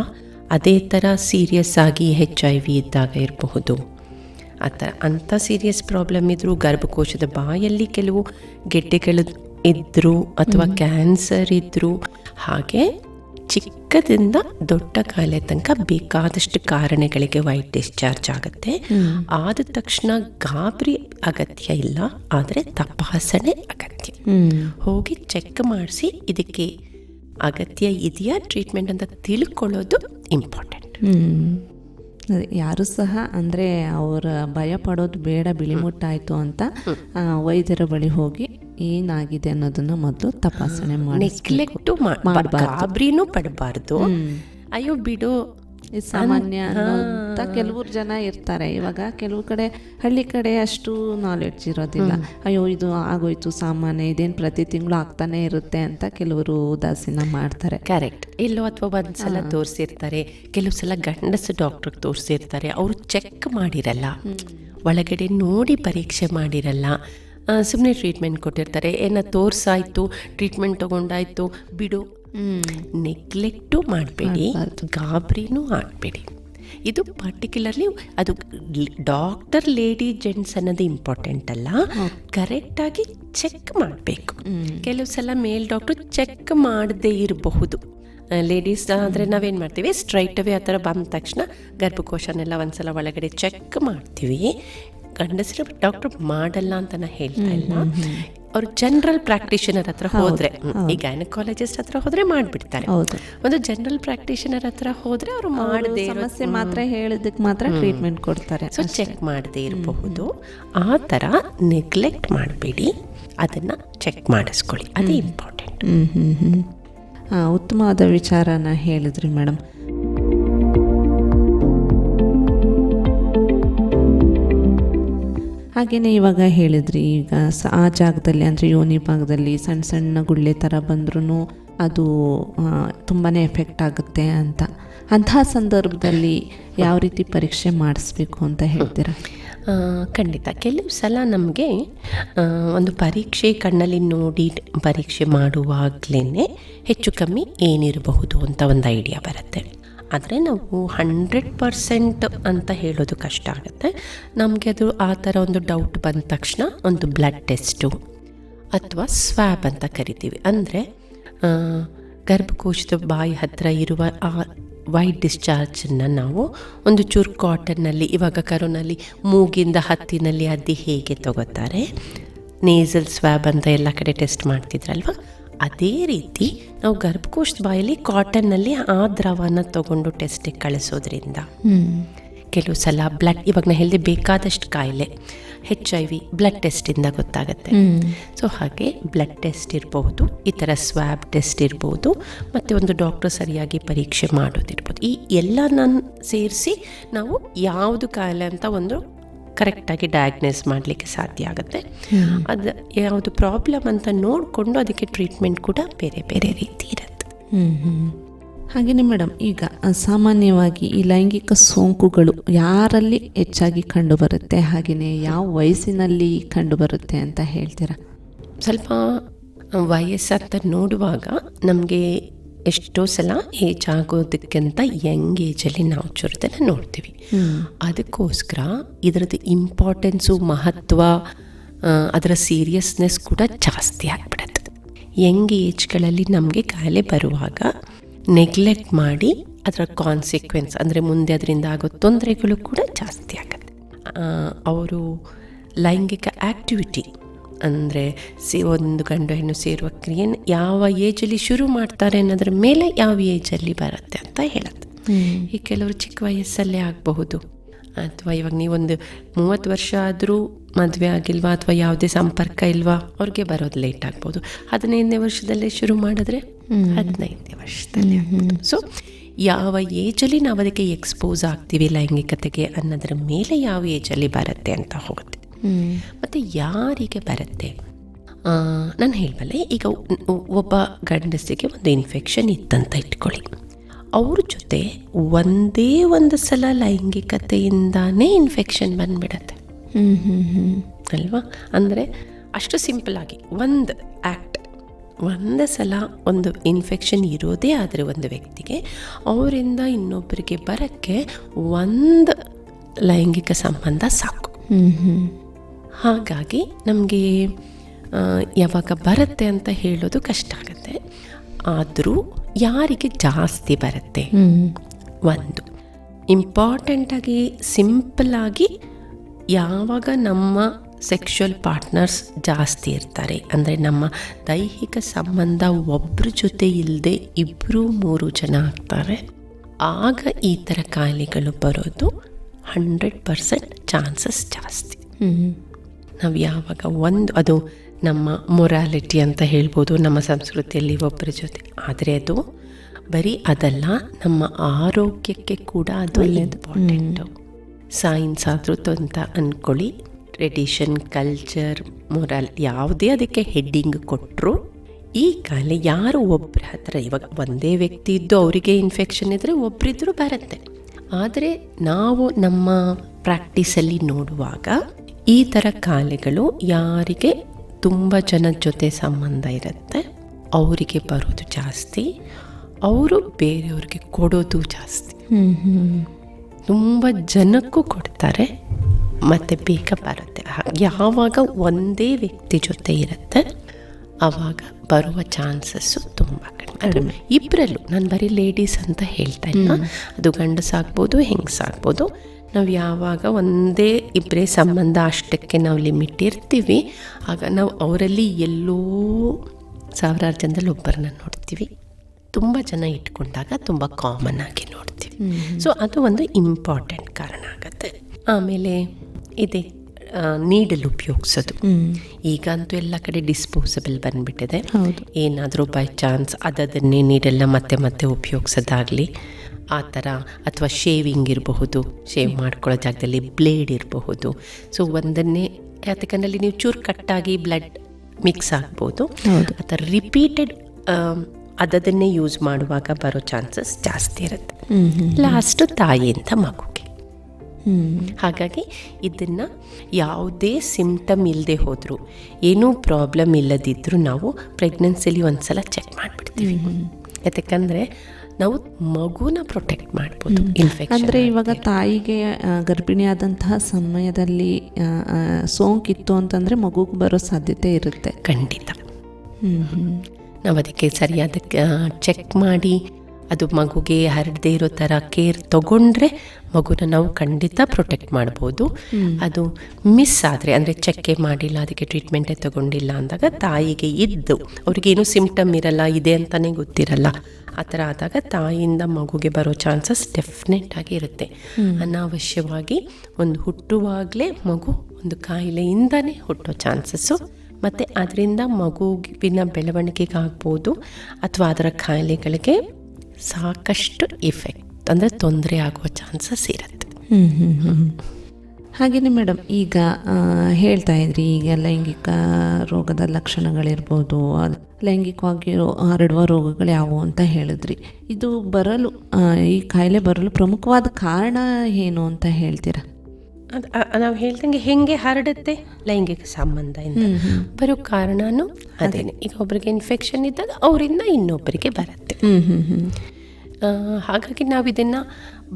[SPEAKER 4] ಅದೇ ಥರ ಸೀರಿಯಸ್ ಆಗಿ ಹೆಚ್ ಐ ವಿ ಇದ್ದಾಗ ಇರಬಹುದು. ಆ ಥರ ಅಂಥ ಸೀರಿಯಸ್ ಪ್ರಾಬ್ಲಮ್ ಇದ್ದರೂ ಗರ್ಭಕೋಶದ ಬಾಯಲ್ಲಿ ಕೆಲವು ಗೆಡ್ಡೆಗಳು ಇದ್ದರೂ ಅಥವಾ ಕ್ಯಾನ್ಸರ್ ಇದ್ದರೂ ಹಾಗೆ ಚಿಕ್ಕದಿಂದ ದೊಡ್ಡ ಕಾಯಿಲೆ ತನಕ ಬೇಕಾದಷ್ಟು ಕಾರಣಗಳಿಗೆ ವೈಟ್ ಡಿಸ್ಚಾರ್ಜ್ ಆಗುತ್ತೆ. ಆದ ತಕ್ಷಣ ಗಾಬರಿ ಅಗತ್ಯ ಇಲ್ಲ ಆದರೆ ತಪಾಸಣೆ ಅಗತ್ಯ. ಹೋಗಿ ಚೆಕ್ ಮಾಡಿಸಿ ಇದಕ್ಕೆ ಅಗತ್ಯ ಇದೆಯಾ? ಟ್ರೀಟ್ಮೆಂಟ್ ಅಂತ ತಿಳ್ಕೊಳ್ಳೋದು ಇಂಪಾರ್ಟೆಂಟ್.
[SPEAKER 3] ಯಾರು ಸಹ ಅಂದರೆ ಅವರ ಭಯ ಪಡೋದು ಬೇಡ ಬಿಳಿಮುಟ್ಟಾಯಿತು ಅಂತ ವೈದ್ಯರ ಬಳಿ ಹೋಗಿ ಏನಾಗಿದೆ ಅನ್ನೋದನ್ನ ಮೊದಲು ತಪಾಸಣೆ ಮಾಡಿ
[SPEAKER 4] ನೆಗ್ಲೆಕ್ಟು ಗಾಬರಿನೂ ಪಡಬಾರ್ದು. ಅಯ್ಯೋ ಬಿಡು.
[SPEAKER 3] ಸಾಮಾನ್ಯ ಅಂತ ಕೆಲವರು ಜನ ಇರ್ತಾರೆ. ಇವಾಗ ಕೆಲವು ಕಡೆ ಹಳ್ಳಿ ಕಡೆ ಅಷ್ಟು ನಾಲೆಡ್ಜ್ ಇರೋದಿಲ್ಲ. ಅಯ್ಯೋ ಇದು ಆಗೋಯ್ತು ಸಾಮಾನ್ಯ ಇದೇನು ಪ್ರತಿ ತಿಂಗಳು ಆಗ್ತಾನೆ ಇರುತ್ತೆ ಅಂತ ಕೆಲವರು ಉದಾಸೀನ ಮಾಡ್ತಾರೆ.
[SPEAKER 4] ಕರೆಕ್ಟ್ ಎಲ್ಲೋ ಅಥವಾ ಒಂದ್ಸಲ ತೋರಿಸಿರ್ತಾರೆ. ಕೆಲವು ಸಲ ಗಂಡಸು ಡಾಕ್ಟ್ರಿಗೆ ತೋರಿಸಿರ್ತಾರೆ. ಅವರು ಚೆಕ್ ಮಾಡಿರಲ್ಲ. ಒಳಗಡೆ ನೋಡಿ ಪರೀಕ್ಷೆ ಮಾಡಿರಲ್ಲ. ಸುಮ್ಮನೆ ಟ್ರೀಟ್ಮೆಂಟ್ ಕೊಟ್ಟಿರ್ತಾರೆ. ಏನೋ ತೋರ್ಸಾಯ್ತು ಟ್ರೀಟ್ಮೆಂಟ್ ತಗೊಂಡಾಯ್ತು ಬಿಡು. ನೆಗ್ಲೆಕ್ಟು ಮಾಡಬೇಡಿ. ಗಾಬರಿನೂ ಆಗಬೇಡಿ. ಇದು ಪರ್ಟಿಕ್ಯುಲರ್ಲಿ ಅದು ಡಾಕ್ಟರ್ ಲೇಡಿ ಜೆಂಟ್ಸ್ ಅನ್ನೋದು ಇಂಪಾರ್ಟೆಂಟ್ ಅಲ್ಲ. ಕರೆಕ್ಟಾಗಿ ಚೆಕ್ ಮಾಡಬೇಕು. ಕೆಲವು ಸಲ ಮೇಲ್ ಡಾಕ್ಟ್ರು ಚೆಕ್ ಮಾಡದೇ ಇರಬಹುದು. ಲೇಡೀಸ್ ಆದರೆ ನಾವೇನು ಮಾಡ್ತೀವಿ? ಸ್ಟ್ರೈಟ್ ಅವೇ ಆ ಥರ ಬಂದ ತಕ್ಷಣ ಗರ್ಭಕೋಶನೆಲ್ಲ ಒಂದು ಸಲ ಒಳಗಡೆ ಚೆಕ್ ಮಾಡ್ತೀವಿ. ಗಂಡಸರು ಡಾಕ್ಟರ್ ಮಾಡಲ್ಲ ಅಂತ ನಾ ಹೇಳ್ತಾ ಇಲ್ಲ. ಅವ್ರು ಜನರಲ್ ಪ್ರಾಕ್ಟೀಷನರ್ ಹತ್ರ ಹೋದ್ರೆ ಈ ಗೈನಕಾಲಜಿಸ್ಟ್ ಹತ್ರ ಹೋದ್ರೆ ಮಾಡ್ಬಿಡ್ತಾರೆ.
[SPEAKER 3] ಹೌದು.
[SPEAKER 4] ಒಂದು ಜನರಲ್ ಪ್ರಾಕ್ಟೀಷನರ್ ಹತ್ರ ಹೋದ್ರೆ ಅವರು ಮಾಡದೆ
[SPEAKER 3] ಸಮಸ್ಯೆ ಮಾತ್ರ ಹೇಳಿದಕ್ಕೆ ಮಾತ್ರ ಟ್ರೀಟ್ಮೆಂಟ್ ಕೊಡ್ತಾರೆ.
[SPEAKER 4] ಸೊ ಚೆಕ್ ಮಾಡದೆ ಇರಬಹುದು. ಆ ಥರ ನೆಗ್ಲೆಕ್ಟ್ ಮಾಡಬೇಡಿ. ಅದನ್ನ ಚೆಕ್ ಮಾಡಿಸ್ಕೊಳ್ಳಿ. ಅದೇ ಇಂಪಾರ್ಟೆಂಟ್
[SPEAKER 3] ಹ್ಮ್ ಹ್ಮ್ ಹ್ಮ್. ಆ, ಉತ್ತಮವಾದ ವಿಚಾರನ ಹೇಳಿದ್ರಿ ಮೇಡಮ್. ಹಾಗೆಯೇ ಇವಾಗ ಹೇಳಿದ್ರಿ, ಈಗ ಸ ಆ ಜಾಗದಲ್ಲಿ ಅಂದರೆ ಯೋನಿ ಭಾಗದಲ್ಲಿ ಸಣ್ಣ ಸಣ್ಣ ಗುಳ್ಳೆ ಥರ ಬಂದ್ರೂ ಅದು ತುಂಬಾ ಎಫೆಕ್ಟ್ ಆಗುತ್ತೆ ಅಂತ. ಅಂತಹ ಸಂದರ್ಭದಲ್ಲಿ ಯಾವ ರೀತಿ ಪರೀಕ್ಷೆ ಮಾಡಿಸ್ಬೇಕು ಅಂತ ಹೇಳ್ತೀರಾ?
[SPEAKER 4] ಖಂಡಿತ. ಕೆಲವು ಸಲ ನಮಗೆ ಒಂದು ಪರೀಕ್ಷೆ ಕಣ್ಣಲ್ಲಿ ನೋಡಿ ಪರೀಕ್ಷೆ ಮಾಡುವಾಗಲೇ ಹೆಚ್ಚು ಕಮ್ಮಿ ಏನಿರಬಹುದು ಅಂತ ಒಂದು ಐಡಿಯಾ ಬರುತ್ತೆ. ಆದರೆ ನಾವು ಹಂಡ್ರೆಡ್ ಪರ್ಸೆಂಟ್ ಅಂತ ಹೇಳೋದು ಕಷ್ಟ ಆಗುತ್ತೆ. ನಮಗೆ ಅದು ಆ ಥರ ಒಂದು ಡೌಟ್ ಬಂದ ತಕ್ಷಣ ಒಂದು ಬ್ಲಡ್ ಟೆಸ್ಟು ಅಥವಾ ಸ್ವ್ಯಾಬ್ ಅಂತ ಕರಿತೀವಿ. ಅಂದರೆ ಗರ್ಭಕೋಶದ ಬಾಯಿ ಹತ್ತಿರ ಇರುವ ಆ ವೈಟ್ ಡಿಸ್ಚಾರ್ಜನ್ನು ನಾವು ಒಂದು ಚೂರು ಕಾಟನ್ನಲ್ಲಿ ಇವಾಗ ಕರೋನಲ್ಲಿ ಮೂಗಿಂದ ಹತ್ತಿನಲ್ಲಿ ಅದ್ದಿ ಹೇಗೆ ತಗೋತಾರೆ? ನೇಸಲ್ ಸ್ವ್ಯಾಬ್ ಅಂತ ಎಲ್ಲ ಕಡೆ ಟೆಸ್ಟ್ ಮಾಡ್ತಿದ್ರಲ್ವ? ಅದೇ ರೀತಿ ನಾವು ಗರ್ಭಕೋಶದ ಬಾಯಲ್ಲಿ ಕಾಟನ್ನಲ್ಲಿ ಆ ದ್ರವನ ತಗೊಂಡು ಟೆಸ್ಟಿಗೆ ಕಳಿಸೋದ್ರಿಂದ ಕೆಲವು ಸಲ ಬ್ಲಡ್ ಇವಾಗ ನಾ ಹೇಳಿದೆ ಬೇಕಾದಷ್ಟು ಕಾಯಿಲೆ ಹೆಚ್ ಐ ವಿ ಬ್ಲಡ್ ಟೆಸ್ಟಿಂದ ಗೊತ್ತಾಗುತ್ತೆ. ಸೊ ಹಾಗೆ ಬ್ಲಡ್ ಟೆಸ್ಟ್ ಇರಬಹುದು ಈ ಥರ ಸ್ವ್ಯಾಬ್ ಟೆಸ್ಟ್ ಇರ್ಬೋದು ಮತ್ತು ಒಂದು ಡಾಕ್ಟರ್ ಸರಿಯಾಗಿ ಪರೀಕ್ಷೆ ಮಾಡೋದಿರ್ಬೋದು. ಈ ಎಲ್ಲ ನಾನು ಸೇರಿಸಿ ನಾವು ಯಾವುದು ಕಾಯಿಲೆ ಅಂತ ಒಂದು ಕರೆಕ್ಟಾಗಿ ಡಯಾಗ್ನೈಸ್ ಮಾಡಲಿಕ್ಕೆ ಸಾಧ್ಯ ಆಗುತ್ತೆ. ಅದು ಯಾವುದು ಪ್ರಾಬ್ಲಮ್ ಅಂತ ನೋಡಿಕೊಂಡು ಅದಕ್ಕೆ ಟ್ರೀಟ್ಮೆಂಟ್ ಕೂಡ ಬೇರೆ ಬೇರೆ ರೀತಿ ಇರುತ್ತೆ.
[SPEAKER 3] ಹಾಗೆಯೇ ಮೇಡಮ್ ಈಗ ಸಾಮಾನ್ಯವಾಗಿ ಈ ಲೈಂಗಿಕ ಸೋಂಕುಗಳು ಯಾರಲ್ಲಿ ಹೆಚ್ಚಾಗಿ ಕಂಡುಬರುತ್ತೆ? ಹಾಗೆಯೇ ಯಾವ ವಯಸ್ಸಿನಲ್ಲಿ ಕಂಡುಬರುತ್ತೆ ಅಂತ ಹೇಳ್ತೀರಾ?
[SPEAKER 4] ಸ್ವಲ್ಪ ವಯಸ್ಸಂತ ನೋಡುವಾಗ ನಮಗೆ ಎಷ್ಟೋ ಸಲ ಏಜ್ ಆಗೋದಕ್ಕಿಂತ ಯಂಗ್ ಏಜಲ್ಲಿ ನಾವು ಚುರುದನ್ನು ನೋಡ್ತೀವಿ. ಅದಕ್ಕೋಸ್ಕರ ಇದರದ್ದು ಇಂಪಾರ್ಟೆನ್ಸು ಮಹತ್ವ ಅದರ ಸೀರಿಯಸ್ನೆಸ್ ಕೂಡ ಜಾಸ್ತಿ ಆಗಿಬಿಡುತ್ತೆ. ಯಂಗ್ ಏಜ್ಗಳಲ್ಲಿ ನಮಗೆ ಕಾಯಿಲೆ ಬರುವಾಗ ನೆಗ್ಲೆಕ್ಟ್ ಮಾಡಿ ಅದರ ಕಾನ್ಸಿಕ್ವೆನ್ಸ್ ಅಂದರೆ ಮುಂದೆ ಅದರಿಂದ ಆಗೋ ತೊಂದರೆಗಳು ಕೂಡ ಜಾಸ್ತಿ ಆಗುತ್ತೆ. ಅವರು ಲೈಂಗಿಕ ಆ್ಯಕ್ಟಿವಿಟಿ ಅಂದರೆ ಸಿ ಒಂದು ಗಂಡು ಹೆಣ್ಣು ಸೇರುವ ಕ್ರಿಯೆನ ಯಾವ ಏಜಲ್ಲಿ ಶುರು ಮಾಡ್ತಾರೆ ಅನ್ನೋದ್ರ ಮೇಲೆ ಯಾವ ಏಜಲ್ಲಿ ಬರುತ್ತೆ ಅಂತ ಹೇಳುತ್ತೆ. ಈ ಕೆಲವರು ಚಿಕ್ಕ ವಯಸ್ಸಲ್ಲೇ ಆಗಬಹುದು. ಅಥವಾ ಇವಾಗ ನೀವೊಂದು ಮೂವತ್ತು ವರ್ಷ ಆದರೂ ಮದುವೆ ಆಗಿಲ್ವಾ ಅಥವಾ ಯಾವುದೇ ಸಂಪರ್ಕ ಇಲ್ವಾ ಅವ್ರಿಗೆ ಬರೋದು ಲೇಟ್ ಆಗ್ಬೋದು ಹದಿನೈದನೇ ವರ್ಷದಲ್ಲೇ ಶುರು ಮಾಡಿದ್ರೆ ಹದಿನೈದನೇ ವರ್ಷದಲ್ಲಿ ಸೊ ಯಾವ ಏಜಲ್ಲಿ ನಾವು ಅದಕ್ಕೆ ಎಕ್ಸ್ಪೋಸ್ ಆಗ್ತೀವಿ ಲೈಂಗಿಕತೆಗೆ ಅನ್ನೋದ್ರ ಮೇಲೆ ಯಾವ ಏಜಲ್ಲಿ ಬರುತ್ತೆ ಅಂತ ಹೋಗುತ್ತೆ. ಮತ್ತು ಯಾರಿಗೆ ಬರುತ್ತೆ? ನಾನು ಹೇಳಬಲ್ಲೆ ಈಗ ಒಬ್ಬ ಗಂಡಸಿಗೆ ಒಂದು ಇನ್ಫೆಕ್ಷನ್ ಇತ್ತಂತ ಇಟ್ಕೊಳ್ಳಿ. ಅವ್ರ ಜೊತೆ ಒಂದೇ ಒಂದು ಸಲ ಲೈಂಗಿಕತೆಯಿಂದಾನೇ ಇನ್ಫೆಕ್ಷನ್ ಬಂದ್ಬಿಡತ್ತೆ. ಅಲ್ವಾ? ಅಂದರೆ ಅಷ್ಟು ಸಿಂಪಲ್ ಆಗಿ, ಒಂದು ಆ್ಯಕ್ಟ್ ಒಂದೇ ಸಲ ಒಂದು ಇನ್ಫೆಕ್ಷನ್ ಇರೋದೇ ಆದರೆ ಒಂದು ವ್ಯಕ್ತಿಗೆ, ಅವರಿಂದ ಇನ್ನೊಬ್ಬರಿಗೆ ಬರೋಕ್ಕೆ ಒಂದು ಲೈಂಗಿಕ ಸಂಬಂಧ ಸಾಕು. ಹಾಗಾಗಿ ನಮಗೆ ಯಾವಾಗ ಬರುತ್ತೆ ಅಂತ ಹೇಳೋದು ಕಷ್ಟ ಆಗುತ್ತೆ. ಆದರೂ ಯಾರಿಗೆ ಜಾಸ್ತಿ ಬರುತ್ತೆ? ಒಂದು ಇಂಪಾರ್ಟೆಂಟಾಗಿ ಸಿಂಪಲ್ಲಾಗಿ ಯಾವಾಗ ನಮ್ಮ ಸೆಕ್ಷುವಲ್ ಪಾರ್ಟ್ನರ್ಸ್ ಜಾಸ್ತಿ ಇರ್ತಾರೆ. ಅಂದರೆ ನಮ್ಮ ದೈಹಿಕ ಸಂಬಂಧ ಒಬ್ಬರ ಜೊತೆ ಇಲ್ಲದೆ ಇಬ್ಬರು ಮೂರು ಜನ ಆಗ್ತಾರೆ. ಆಗ ಈ ಥರ ಕಾಯಿಲೆಗಳು ಬರೋದು ಹಂಡ್ರೆಡ್ ಪರ್ಸೆಂಟ್ ಚಾನ್ಸಸ್ ಜಾಸ್ತಿ. ನಾವು ಯಾವಾಗ ಒಂದು ಅದು ನಮ್ಮ ಮೊರಾಲಿಟಿ ಅಂತ ಹೇಳ್ಬೋದು ನಮ್ಮ ಸಂಸ್ಕೃತಿಯಲ್ಲಿ ಒಬ್ಬರ ಜೊತೆ. ಆದರೆ ಅದು ಬರೀ ಅದಲ್ಲ ನಮ್ಮ ಆರೋಗ್ಯಕ್ಕೆ ಕೂಡ ಅದು ಇಂಪಾರ್ಟೆಂಟು ಸೈನ್ಸ್ ಆದರೂ ಅಂತ ಅಂದ್ಕೊಳ್ಳಿ ಟ್ರೆಡಿಷನ್ ಕಲ್ಚರ್ ಮೊರಲ್ ಯಾವುದೇ ಅದಕ್ಕೆ ಹೆಡ್ಡಿಂಗ್ ಕೊಟ್ಟರು ಈ ಕಾಲ ಯಾರು ಒಬ್ಬರ ಹತ್ರ ಇವಾಗ ಒಂದೇ ವ್ಯಕ್ತಿ ಇದ್ದು ಅವರಿಗೆ ಇನ್ಫೆಕ್ಷನ್ ಇದ್ದರೆ ಒಬ್ಬರಿದ್ದರೂ ಬರುತ್ತೆ. ಆದರೆ ನಾವು ನಮ್ಮ ಪ್ರಾಕ್ಟೀಸಲ್ಲಿ ನೋಡುವಾಗ ಈ ಥರ ಕಾಯಿಲೆಗಳು ಯಾರಿಗೆ ತುಂಬ ಜನದ ಜೊತೆ ಸಂಬಂಧ ಇರುತ್ತೆ ಅವರಿಗೆ ಬರೋದು ಜಾಸ್ತಿ ಅವರು ಬೇರೆಯವ್ರಿಗೆ ಕೊಡೋದು ಜಾಸ್ತಿ. ತುಂಬ ಜನಕ್ಕೂ ಕೊಡ್ತಾರೆ ಮತ್ತು ಬೇಗ ಬರುತ್ತೆ. ಯಾವಾಗ ಒಂದೇ ವ್ಯಕ್ತಿ ಜೊತೆ ಇರುತ್ತೆ ಆವಾಗ ಬರುವ ಚಾನ್ಸಸ್ಸು ತುಂಬ ಕಡಿಮೆ. ಇಬ್ಬರಲ್ಲೂ ನಾನು ಬರೀ ಲೇಡೀಸ್ ಅಂತ ಹೇಳ್ತಾ ಇಲ್ಲ. ಅದು ಗಂಡಸಾಗ್ಬೋದು ಹೆಂಗಸಾಗ್ಬೋದು ನಾವು ಯಾವಾಗ ಒಂದೇ ಇಬ್ಬರೇ ಸಂಬಂಧ ಅಷ್ಟಕ್ಕೆ ನಾವು ಲಿಮಿಟ್ ಇರ್ತೀವಿ. ಆಗ ನಾವು ಅವರಲ್ಲಿ ಎಲ್ಲೋ ಸಾವಿರಾರು ಜನದಲ್ಲಿ ಒಬ್ಬರನ್ನ ನೋಡ್ತೀವಿ. ತುಂಬ ಜನ ಇಟ್ಕೊಂಡಾಗ ತುಂಬ ಕಾಮನ್ ಆಗಿ ನೋಡ್ತೀವಿ. ಸೊ ಅದು ಒಂದು ಇಂಪಾರ್ಟೆಂಟ್ ಕಾರಣ ಆಗುತ್ತೆ. ಆಮೇಲೆ ಇದೆ ನೀಡಲು ಉಪಯೋಗಿಸೋದು. ಈಗಂತೂ ಎಲ್ಲ ಕಡೆ ಡಿಸ್ಪೋಸಬಲ್ ಬಂದ್ಬಿಟ್ಟಿದೆ. ಏನಾದರೂ ಬೈ ಚಾನ್ಸ್ ಅದನ್ನೇ ನೀಡೆಲ್ಲ ಮತ್ತೆ ಮತ್ತೆ ಉಪಯೋಗಿಸೋದಾಗಲಿ. ಆ ಥರ ಅಥವಾ ಶೇವಿಂಗ್ ಇರಬಹುದು ಶೇವ್ ಮಾಡ್ಕೊಳ್ಳೋ ಜಾಗದಲ್ಲಿ ಬ್ಲೇಡ್ ಇರಬಹುದು. ಸೊ ಒಂದನ್ನೇ ಯಾತಕಂದ್ರೆ ಅಲ್ಲಿ ನೀವು ಚೂರು ಕಟ್ಟಾಗಿ ಬ್ಲಡ್ ಮಿಕ್ಸ್ ಆಗ್ಬೋದು. ಆ ಥರ ರಿಪೀಟೆಡ್ ಅದನ್ನೇ ಯೂಸ್ ಮಾಡುವಾಗ ಬರೋ ಚಾನ್ಸಸ್ ಜಾಸ್ತಿ ಇರುತ್ತೆ. ಲಾಸ್ಟು ತಾಯಿಯಿಂದ ಮಗುಗೆ. ಹಾಗಾಗಿ ಇದನ್ನು ಯಾವುದೇ ಸಿಮ್ಟಮ್ ಇಲ್ಲದೆ ಹೋದರೂ ಏನೂ ಪ್ರಾಬ್ಲಮ್ ಇಲ್ಲದಿದ್ದರೂ ನಾವು ಪ್ರೆಗ್ನೆನ್ಸಿಲಿ ಒಂದು ಸಲ ಚೆಕ್ ಮಾಡಿಬಿಡ್ತೀವಿ. ಯಾಕಂದರೆ ನಾವು ಮಗುನ ಪ್ರೊಟೆಕ್ಟ್ ಮಾಡ್ಬೋದು ಇನ್ಫೆಕ್ಷನ್
[SPEAKER 3] ಅಂದರೆ ಇವಾಗ ತಾಯಿಗೆ ಗರ್ಭಿಣಿ ಗರ್ಭಿಣಿಯಾದಂತಹ ಸಮಯದಲ್ಲಿ ಸೋಂಕಿತ್ತು ಅಂತಂದರೆ ಮಗುಗೆ ಬರೋ ಸಾಧ್ಯತೆ ಇರುತ್ತೆ.
[SPEAKER 4] ಖಂಡಿತ.
[SPEAKER 3] ಹ್ಞೂ
[SPEAKER 4] ನಾವು ಅದಕ್ಕೆ ಸರಿಯಾದ ಚೆಕ್ ಮಾಡಿ ಅದು ಮಗುಗೆ ಹರಡದೇ ಇರೋ ಥರ ಕೇರ್ ತಗೊಂಡ್ರೆ ಮಗುನ ನಾವು ಖಂಡಿತ ಪ್ರೊಟೆಕ್ಟ್ ಮಾಡ್ಬೋದು. ಅದು ಮಿಸ್ ಆದರೆ ಅಂದರೆ ಚೆಕ್ಕೆ ಮಾಡಿಲ್ಲ ಅದಕ್ಕೆ ಟ್ರೀಟ್ಮೆಂಟೇ ತಗೊಂಡಿಲ್ಲ ಅಂದಾಗ ತಾಯಿಗೆ ಇದ್ದು ಅವ್ರಿಗೇನು ಸಿಂಪ್ಟಮ್ ಇರಲ್ಲ ಇದೆ ಅಂತಲೇ ಗೊತ್ತಿರಲ್ಲ. ಆ ಥರ ಆದಾಗ ತಾಯಿಯಿಂದ ಮಗುಗೆ ಬರೋ ಚಾನ್ಸಸ್ ಡೆಫಿನೆಟ್ ಆಗಿ ಇರುತ್ತೆ. ಅನಾವಶ್ಯವಾಗಿ ಒಂದು ಹುಟ್ಟುವಾಗಲೇ ಮಗು ಒಂದು ಕಾಯಿಲೆಯಿಂದನೇ ಹುಟ್ಟೋ ಚಾನ್ಸಸ್ಸು ಮತ್ತು ಅದರಿಂದ ಮಗುವಿನ ಬೆಳವಣಿಗೆಗಾಗ್ಬೋದು ಅಥವಾ ಅದರ ಕಾಯಿಲೆಗಳಿಗೆ ಸಾಕಷ್ಟು ಇಫೆಕ್ಟ್ ಅಂದರೆ ತೊಂದರೆ ಆಗುವ ಚಾನ್ಸಸ್ ಇರುತ್ತೆ.
[SPEAKER 3] ಹಾಗೆಯೇ ಮೇಡಮ್ ಈಗ ಹೇಳ್ತಾ ಇದ್ರಿ, ಈಗ ಲೈಂಗಿಕ ರೋಗದ ಲಕ್ಷಣಗಳಿರ್ಬೋದು ಲೈಂಗಿಕವಾಗಿ ಹರಡುವ ರೋಗಗಳು ಯಾವುವು ಅಂತ ಹೇಳಿದ್ರಿ. ಇದು ಬರಲು ಈ ಕಾಯಿಲೆ ಬರಲು ಪ್ರಮುಖವಾದ ಕಾರಣ ಏನು ಅಂತ ಹೇಳ್ತೀರಾ?
[SPEAKER 4] ನಾವು ಹೇಳ್ದಂಗೆ ಹೆಂಗೆ ಹರಡುತ್ತೆ? ಲೈಂಗಿಕ ಸಂಬಂಧದಿಂದ ಬರೋ ಕಾರಣನೂ ಅದೇನೆ. ಈಗ ಒಬ್ಬರಿಗೆ ಇನ್ಫೆಕ್ಷನ್ ಇದ್ದಾಗ ಅವರಿಂದ ಇನ್ನೊಬ್ಬರಿಗೆ ಬರುತ್ತೆ. ಹಾಗಾಗಿ ನಾವು ಇದನ್ನ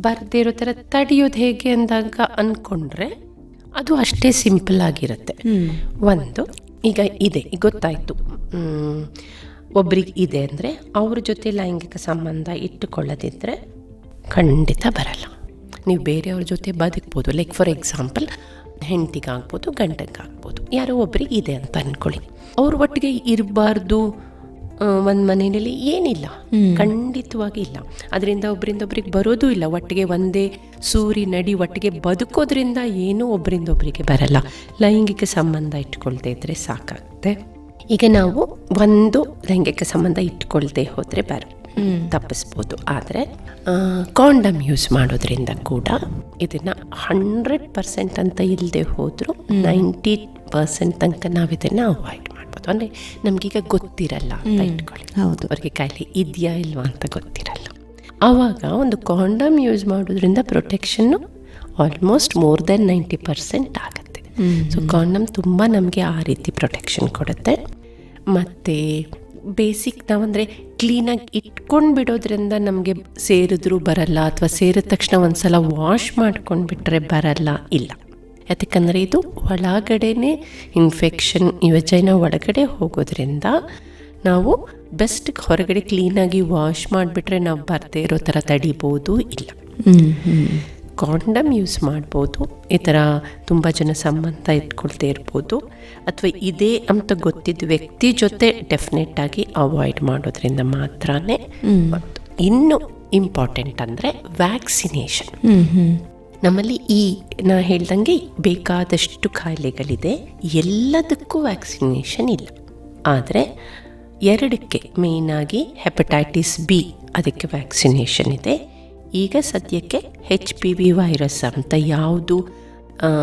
[SPEAKER 4] ಬರದೇ ಇರೋ ಥರ ತಡೆಯೋದು ಹೇಗೆ ಅಂದಾಗ ಅಂದ್ಕೊಂಡ್ರೆ ಅದು ಅಷ್ಟೇ ಸಿಂಪಲ್ ಆಗಿರುತ್ತೆ. ಒಂದು ಈಗ ಇದೆ ಗೊತ್ತಾಯಿತು. ಒಬ್ರಿಗೆ ಇದೆ ಅಂದರೆ ಅವ್ರ ಜೊತೆ ಲೈಂಗಿಕ ಸಂಬಂಧ ಇಟ್ಟುಕೊಳ್ಳದಿದ್ದರೆ ಖಂಡಿತ ಬರಲ್ಲ. ನೀವು ಬೇರೆಯವ್ರ ಜೊತೆ ಬದುಕ್ಬೋದು. ಲೈಕ್ ಫಾರ್ ಎಕ್ಸಾಂಪಲ್ ಹೆಂಡತಿಗಾಗ್ಬೋದು ಗಂಡಗಾಗ್ಬೋದು. ಯಾರೋ ಒಬ್ಬರಿಗೆ ಇದೆ ಅಂತ ಅಂದ್ಕೊಳ್ಳಿ ಅವ್ರ ಒಟ್ಟಿಗೆ ಇರಬಾರ್ದು ಒಂದು ಮನೆಯಲ್ಲಿ ಏನಿಲ್ಲ. ಖಂಡಿತವಾಗಿ ಇಲ್ಲ. ಅದರಿಂದ ಒಬ್ಬರಿಂದ ಒಬ್ರಿಗೆ ಬರೋದು ಇಲ್ಲ. ಒಟ್ಟಿಗೆ ಒಂದೇ ಸೂರಿ ನಡಿ ಒಟ್ಟಿಗೆ ಬದುಕೋದ್ರಿಂದ ಏನೂ ಒಬ್ಬರಿಂದ ಒಬ್ಬರಿಗೆ ಬರಲ್ಲ. ಲೈಂಗಿಕ ಸಂಬಂಧ ಇಟ್ಕೊಳ್ದೇ ಇದ್ರೆ ಸಾಕಾಗುತ್ತೆ. ಈಗ ನಾವು ಒಂದು ಲೈಂಗಿಕ ಸಂಬಂಧ ಇಟ್ಕೊಳ್ದೆ ಹೋದರೆ ಬರ ತಪ್ಪಿಸ್ಬೋದು. ಆದರೆ ಕಾಂಡಮ್ ಯೂಸ್ ಮಾಡೋದ್ರಿಂದ ಕೂಡ ಇದನ್ನು ಹಂಡ್ರೆಡ್ ಪರ್ಸೆಂಟ್ ಅಂತ ಇಲ್ಲದೆ ಹೋದರೂ ನೈಂಟಿ ಪರ್ಸೆಂಟ್ ತನಕ ನಾವು ಇದನ್ನು ಅವಾಯ್ಡ್ ಮಾಡ್ಬೋದು. ಅಂದರೆ ನಮಗೀಗ ಗೊತ್ತಿರಲ್ಲ ಅಂತ ಇಟ್ಕೊಳ್ಳಿ.
[SPEAKER 3] ಹೌದು.
[SPEAKER 4] ಅವ್ರಿಗೆ ಕಾಯಿಲೆ ಇದೆಯಾ ಇಲ್ವಾ ಅಂತ ಗೊತ್ತಿರಲ್ಲ. ಆವಾಗ ಒಂದು ಕಾಂಡಮ್ ಯೂಸ್ ಮಾಡೋದ್ರಿಂದ ಪ್ರೊಟೆಕ್ಷನ್ನು almost more than ninety percent ಆಗುತ್ತೆ. ಸೊ ಕಾಂಡಮ್ ತುಂಬ ನಮಗೆ ಆ ರೀತಿ ಪ್ರೊಟೆಕ್ಷನ್ ಕೊಡುತ್ತೆ. ಮತ್ತು ಬೇಸಿಕ್ ನಾವಂದರೆ ಕ್ಲೀನಾಗಿ ಇಟ್ಕೊಂಡು ಬಿಡೋದ್ರಿಂದ ನಮಗೆ ಸೇರಿದ್ರೂ ಬರಲ್ಲ ಅಥವಾ ಸೇರಿದ ತಕ್ಷಣ ಒಂದು ಸಲ ವಾಶ್ ಮಾಡ್ಕೊಂಡು ಬಿಟ್ಟರೆ ಬರಲ್ಲ. ಇಲ್ಲ. ಯಾಕಂದರೆ ಇದು ಒಳಗಡೆನೇ ಇನ್ಫೆಕ್ಷನ್ ಯುವಜೈನ ಒಳಗಡೆ ಹೋಗೋದ್ರಿಂದ ನಾವು ಬೆಸ್ಟ್ ಹೊರಗಡೆ ಕ್ಲೀನಾಗಿ ವಾಶ್ ಮಾಡಿಬಿಟ್ರೆ ನಾವು ಬರದೇ ಇರೋ ಥರ ತಡಿಬೋದು. ಇಲ್ಲ. ಕಾಂಡಮ್ ಯೂಸ್ ಮಾಡ್ಬೋದು. ಈ ಥರ ತುಂಬ ಜನ ಸಂಬಂಧ ಇಟ್ಕೊಳ್ತಾ ಇರ್ಬೋದು. ಅಥವಾ ಇದೇ ಅಂತ ಗೊತ್ತಿದ್ದ ವ್ಯಕ್ತಿ ಜೊತೆ ಡೆಫಿನೆಟ್ ಆಗಿ ಅವಾಯ್ಡ್ ಮಾಡೋದ್ರಿಂದ ಮಾತ್ರ ಇನ್ನು ಇಂಪಾರ್ಟೆಂಟ್ ಅಂದರೆ ವ್ಯಾಕ್ಸಿನೇಷನ್ ನಮ್ಮಲ್ಲಿ ಈ ನಾ ಹೇಳ್ದಂಗೆ ಬೇಕಾದಷ್ಟು ಕಾಯಿಲೆಗಳಿದೆ ಎಲ್ಲದಕ್ಕೂ ವ್ಯಾಕ್ಸಿನೇಷನ್ ಇಲ್ಲ. ಆದರೆ ಎರಡಕ್ಕೆ ಮೇಯ್ನಾಗಿ ಹೆಪಟೈಟಿಸ್ ಬಿ ಅದಕ್ಕೆ ವ್ಯಾಕ್ಸಿನೇಷನ್ ಇದೆ. ಈಗ ಸದ್ಯಕ್ಕೆ ಹೆಚ್ ಪಿ ವಿ ವೈರಸ್ ಅಂತ ಯಾವುದು